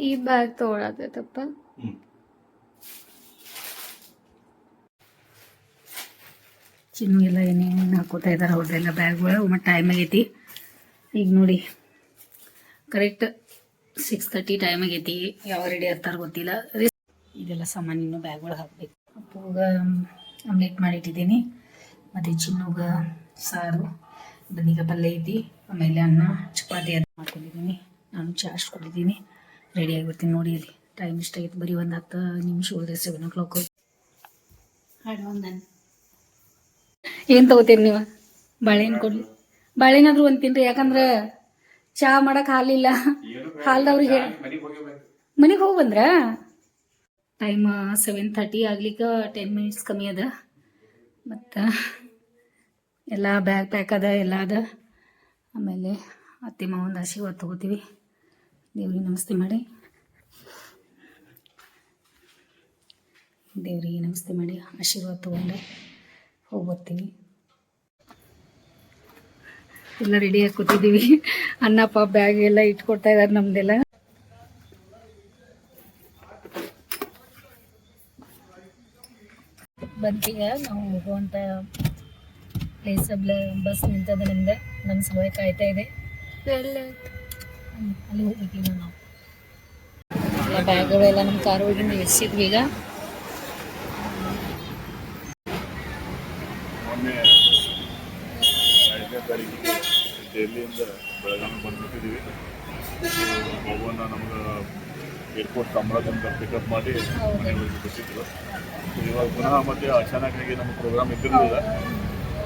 ಈ ಬ್ಯಾಗ್ ತೊಗೊಳತೈತಪ್ಪ ಹ್ಞೂ ಚಿನ್ನು ಎಲ್ಲ ಏನೇನು ಹಾಕೋತಾ ಇದ್ದಾರೆ ಅವ್ರದ್ದೆಲ್ಲ ಬ್ಯಾಗ್ಗಳು ಮತ್ತು ಟೈಮ್ ಆಗೈತಿ. ಈಗ ನೋಡಿ ಕರೆಕ್ಟ್ ಸಿಕ್ಸ್ ತರ್ಟಿ ಟೈಮ್ ಆಗೈತಿ. ಯಾವ ರೆಡಿ ಆಗ್ತಾರೆ ಗೊತ್ತಿಲ್ಲ. ಇದೆಲ್ಲ ಸಾಮಾನು ಇನ್ನೂ ಬ್ಯಾಗ್ಗಳು ಹಾಕ್ಬೇಕು. ಅಪ್ಪುಗ ಆಮ್ಲೆಟ್ ಮಾಡಿಟ್ಟಿದ್ದೀನಿ. ಮತ್ತು ಚಿನ್ನುಗ ಸಾರು ಬದನಿಕಾಯಿ ಪಲ್ಯ ಐತಿ. ಆಮೇಲೆ ಅನ್ನ ಚಪಾತಿ ಅದು ಮಾಡ್ಕೊಂಡಿದ್ದೀನಿ. ನಾನು ಚಾರ್ಜ್ ಕೊಟ್ಟಿದ್ದೀನಿ ರೆಡಿ ಆಗಿಬಿಡ್ತೀನಿ ನೋಡಿ ಇಲ್ಲಿ. ಟೈಮ್ ಇಷ್ಟ ಆಗೈತೆ? ಬರೀ ಒಂದು ಹತ್ತು ನಿಮಿಷ ಉಳಿದ್ರೆ ಸೆವೆನ್ ಓ ಕ್ಲಾಕ್ ಒಂದು ಏನು ತಗೋತೀರಿ ನೀವು? ಬಾಳೆಹಣ್ಣು ಕೊಡ್ಲಿ. ಬಾಳೆಹಣ್ಣಾದ್ರೂ ಒಂದು ತಿನ್ರಿ ಯಾಕಂದ್ರೆ ಚಹಾ ಮಾಡಕ್ಕೆ ಹಾಲಿಲ್ಲ. ಹಾಲ್ದವ್ರಿಗೆ ಮನೆಗೆ ಹೋಗಿ ಬಂದ್ರ? ಟೈಮ್ ಸೆವೆನ್ ತರ್ಟಿ ಆಗ್ಲಿಕ್ಕೆ ಟೆನ್ ಮಿನಿಟ್ಸ್ ಕಮ್ಮಿ ಅದ. ಮತ್ತು ಎಲ್ಲ ಬ್ಯಾಗ್ ಪ್ಯಾಕ್ ಅದ ಎಲ್ಲ ಅದ. ಆಮೇಲೆ ಅತ್ತೆ ಮಾವನ್ ಆಶೀರ್ವಾದ ತಗೋತೀವಿ. ದೇವ್ರಿಗೆ ನಮಸ್ತೆ ಮಾಡಿ. ದೇವರಿಗೆ ನಮಸ್ತೆ ಮಾಡಿ. ಆಶೀರ್ವಾದ ತೊಗೊಂಡೆ ಹೋಗಿ ಬರ್ತೀವಿ ಎಲ್ಲ ರೆಡಿ ಆಗಿ ಕೂತಿದ್ದೀವಿ. ಅನ್ನಪ್ಪ ಬ್ಯಾಗ್ ಎಲ್ಲ ಇಟ್ಕೊಡ್ತಾ ಇದ್ದಾರೆ ನಮ್ದೆಲ್ಲ. ಬಂತೀಗ ನಾವು ಹೋಗುವಂಥ ಪ್ಲೇಸ್ ಬಸ್ ನಿಂತದ ನಮ್ದು. ನಮ್ಮ ಸಲುವಾಗಿ ಕಾಯ್ತಾ ಇದೆ. ಎಲ್ಲ ಅಲ್ಲಿ ಹೋಗಿದ್ದೀವಿ ನಾವು. ಎಲ್ಲ ಬ್ಯಾಗ್ಗಳು ಎಲ್ಲ ನಮ್ಮ ಕಾರ್ ಇಳಿಸಿದ್ವಿ ಈಗ. ಬೆಳಗಾವಿ ನಮ್ಗೆ ಏರ್ಪೋರ್ಟ್ ಕಮಲದಿಂದ ಪಿಕಪ್ ಮಾಡಿ ಬಿಟ್ಟಿದ್ರು. ಇವಾಗ ಪುನಃ ಮತ್ತೆ ಅಚಾನಕ್ಕಾಗಿ ನಮ್ಮ ಪ್ರೋಗ್ರಾಮ್ ಇದ್ದಿರಲಿಲ್ಲ.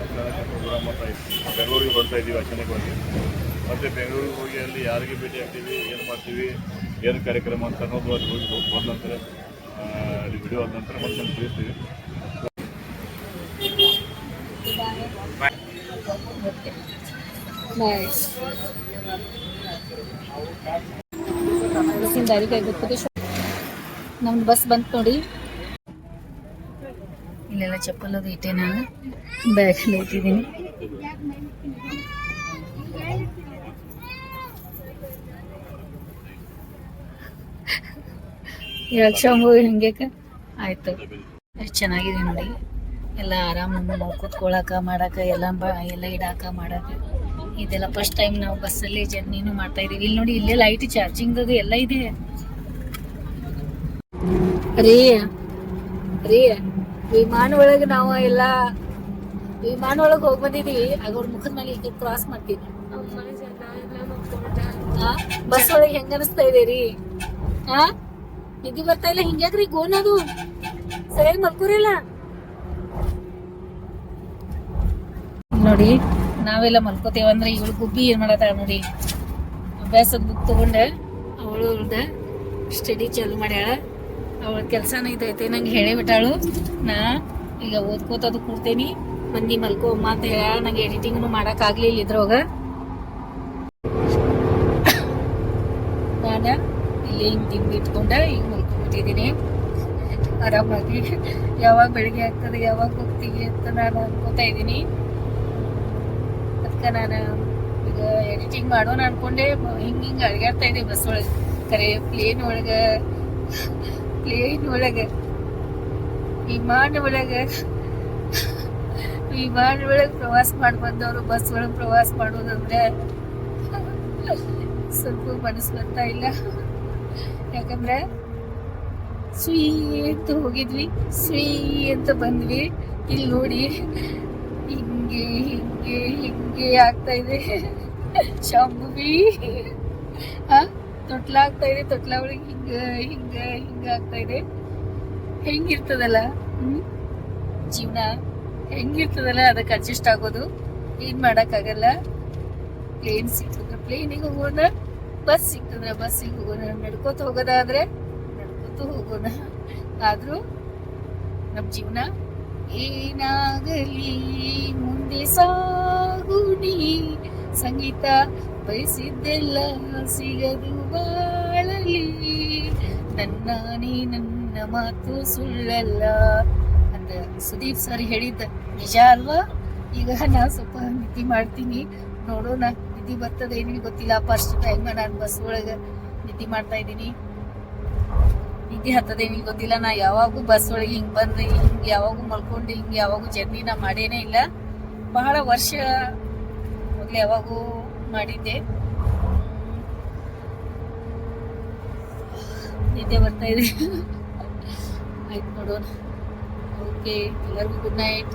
ಅಚಾನಕ್ ಪ್ರೋಗ್ರಾಮ್ ಅಂತ ಬೆಂಗಳೂರಿಗೆ ಹೊರಡ್ತಾ ಇದ್ದೀವಿ ಅಚಾನಕವಾಗಿ. ಮತ್ತು ಬೆಂಗಳೂರಿಗೆ ಹೋಗಿ ಅಲ್ಲಿ ಯಾರಿಗೆ ಭೇಟಿ ಆಗ್ತೀವಿ, ಏನು ಮಾಡ್ತೀವಿ, ಏನು ಕಾರ್ಯಕ್ರಮ ಅಂತ ಅನ್ನೋದು ಅಲ್ಲಿ ಹೋಗಿ ಬಂದ ನಂತರ ಅಲ್ಲಿ ವಿಡಿಯೋ ಆದ ನಂತರ ಮತ್ತೆ ನಾನು ತಿಳಿಸ್ತೀವಿ. ನಮ್ದು ಬಸ್ ಬಂತು ನೋಡಿ. ಇಲ್ಲೆಲ್ಲ ಚಪ್ಪಲ್ ಅದು ಇಟ್ಟೆ ನಾನು. ಬ್ಯಾಗಲ್ಲಿ ಇಟ್ಟಿದ್ದೀನಿ. ಯಾಕೆ ಶಾಂಬು ಹೆಂಗೆ ಆಯ್ತು. ಎಷ್ಟು ಚೆನ್ನಾಗಿದೆ ನೋಡಿ. ಎಲ್ಲ ಆರಾಮ ಕೂತ್ಕೊಳಕ ಮಾಡಾಕ ಎಲ್ಲ ಬ ಎಲ್ಲ ಇಡಾಕ ಮಾಡಾಕ. ಇದೆಲ್ಲ ಫಸ್ಟ್ ಟೈಮ್ ನಾವು ಬಸ್ಸಲ್ಲಿ ಜರ್ನಿನೂ ಮಾಡ್ತಾ ಇದೀವಿ. ಇಲ್ಲಿ ನೋಡಿ ಇಲ್ಲೇ ಲೈಟ್ ಚಾರ್ಜಿಂಗ್ ಅದು ಎಲ್ಲ ಇದೆ. ರೀ ರೀ ವಿಮಾನ ಒಳಗೆ ನಾವು ಎಲ್ಲ ವಿಮಾನ ಒಳಗೆ ಹೋಗಿ ಬಂದಿದೀವಿ. ಆಗ ಅವ್ರ ಮುಖದ ಮೇಲೆ ಈಗ ಕ್ರಾಸ್ ಮಾಡ್ತೀವಿ ಬಸ್ ಒಳಗೆ ಹೆಂಗ ಅನಿಸ್ತಾ ಇದೆ ರೀ? ಹಾ ನಿಧಿ ಬರ್ತಾ ಇಲ್ಲ, ಹಿಂಗ್ಯಾಕ್ರಿ ಗೋನದು? ಸರಿಯಾಗಿ ಮಲ್ಕೋರಿಲ್ಲ? ನೋಡಿ, ನಾವೆಲ್ಲ ಮಲ್ಕೋತೇವ ಅಂದ್ರೆ ಇವಳು ಗುಬ್ಬಿ ಏನ್ ಮಾಡತ್ತಾಳ ನೋಡಿ. ಅಭ್ಯಾಸದ ಬುಕ್ ತಗೊಂಡೆ, ಅವಳು ಅವ್ರದ ಸ್ಟಡಿ ಚಾಲು ಮಾಡ್ಯಾಳ. ಅವಳ ಕೆಲಸನ ಇದೈತೆ, ನಂಗೆ ಹೇಳೇ ಬಿಟ್ಟಾಳು. ನಾ ಈಗ ಓದ್ಕೋತದು ಕೂರ್ತೇನಿ ಮಂದಿ ಮಲ್ಕೋ ಅಮ್ಮ ಅಂತ ಹೇಳ, ನಂಗೆ ಎಡಿಟಿಂಗ್ನು ಮಾಡಕ್ ಆಗ್ಲಿಲ್ಲ ಇದ್ರೊಳಗ. ನಾನು ಇಲ್ಲಿ ಹಿಂಗ್ ತಿಂದು ಇಟ್ಕೊಂಡ, ಈಗ ಮಲ್ಕೊಂಡ್ಬಿಟ್ಟಿದ್ದೀನಿ ಆರಾಮಾಗಿ. ಯಾವಾಗ ಬೆಳಿಗ್ಗೆ ಆಗ್ತದೆ, ಯಾವಾಗ ಹೋಗ್ತೀವಿ ಅಂತ ನಾನು ಅನ್ಕೋತಾ ಇದ್ದೀನಿ. ಅದಕ್ಕೆ ನಾನು ಈಗ ಎಡಿಟಿಂಗ್ ಮಾಡೋಣ ಅನ್ಕೊಂಡೆ. ಹಿಂಗ ಹಿಂಗ ಅಡ್ಗಾಡ್ತಾ ಇದ್ದೀನಿ ಬಸ್ ಒಳಗೆ. ಕರೆ ಪ್ಲೇನ್ ಒಳಗ ಪ್ಲೇನ್ ಒಳಗ. ವಿಮಾನ ಒಳಗ. ವಿಮಾನ ಒಳಗೆ ಪ್ರವಾಸ ಮಾಡಿ ಬಂದವರು ಬಸ್ ಒಳಗೆ ಪ್ರವಾಸ ಮಾಡೋದಂದ್ರೆ ಸ್ವಲ್ಪ ಮನಸ್ಸು ಬರ್ತಾ ಇಲ್ಲ. ಯಾಕಂದ್ರೆ ಸ್ವೀ ಅಂತ ಹೋಗಿದ್ವಿ. ಸ್ವೀ ಅಂತ ಬಂದ್ವಿ. ಇಲ್ಲಿ ನೋಡಿ, ಹಿಂಗೆ ಹಿಂಗೆ ಹಿಂಗೆ ಆಗ್ತಾ ಇದೆ. ಚಂಬಿ ಆ, ತೊಟ್ಲ ಆಗ್ತಾ ಇದೆ, ತೊಟ್ಲ ಒಳಗೆ ಹಿಂಗ ಹಿಂಗ ಹಿಂಗ ಆಗ್ತಾ ಇದೆ. ಹೆಂಗಿರ್ತದಲ್ಲ? ಹ್ಮ್? ಜೀವನ ಹೆಂಗಿರ್ತದಲ್ಲ? ಅದಕ್ಕೆ ಅಡ್ಜಸ್ಟ್ ಆಗೋದು. ಏನ್ ಮಾಡಕ್ಕಾಗಲ್ಲ? ಪ್ಲೇನ್ ಸಿಕ್ಕಿದ್ರೆ ಪ್ಲೇನಿಗೆ ಹೋಗೋಣ ಬಸ್ ಸಿಕ್ಕಿದ್ರೆ ಬಸ್ಸಿಗೆ ಹೋಗೋಣ. ನಡ್ಕೋತ ಹೋಗೋದಾದ್ರೆ ನಡ್ಕೋತ ಹೋಗೋಣ. ಆದರೂ ನಮ್ ಜೀವನ ಏನಾಗಲಿ, ಮುಂದೆ ಸಾಗುಣಿ ಸಂಗೀತ ಬಯಸಿದ್ದೆಲ್ಲ ಸಿಗದು ಬಾಳಲಿ. ನನ್ನಾನೇ ನನ್ನ ಮಾತು ಸುಳ್ಳಲ್ಲ ಅಂತ ಸುದೀಪ್ ಸರ್ ಹೇಳಿದ್ದ. ನಿಜ ಅಲ್ವಾ? ಈಗ ನಾ ಸ್ವಲ್ಪ ನಿದ್ದೆ ಮಾಡ್ತೀನಿ. ನೋಡೋಣ, ನಿದ್ದೆ ಬರ್ತದೆ ಏನಿಗೆ ಗೊತ್ತಿಲ್ಲ. ಫಸ್ಟ್ ಟೈಮ್ ನಾನು ಬಸ್ ಒಳಗೆ ನಿದ್ದೆ ಮಾಡ್ತಾ ಇದ್ದೀನಿ. ನಿದ್ದೆ ಹತ್ತದೇನಿಗೆ ಗೊತ್ತಿಲ್ಲ. ನಾ ಯಾವಾಗೂ ಬಸ್ ಒಳಗೆ ಹಿಂಗೆ ಬಂದು ಹಿಂಗೆ ಯಾವಾಗೂ ಮಲ್ಕೊಂಡು ಹಿಂಗೆ ಯಾವಾಗೂ ಜರ್ನಿ ನಾ ಮಾಡೇನೇ ಇಲ್ಲ. ಬಹಳ ವರ್ಷ ಮೊದ್ಲು ಯಾವಾಗೂ ಮಾಡಿದ್ದೆ. ನಿದ್ದೆ ಬರ್ತಾ ಇದೆ. ಆಯ್ತು ನೋಡೋಣ. ಓಕೆ ಎಲ್ಲರಿಗೂ ಗುಡ್ ನೈಟ್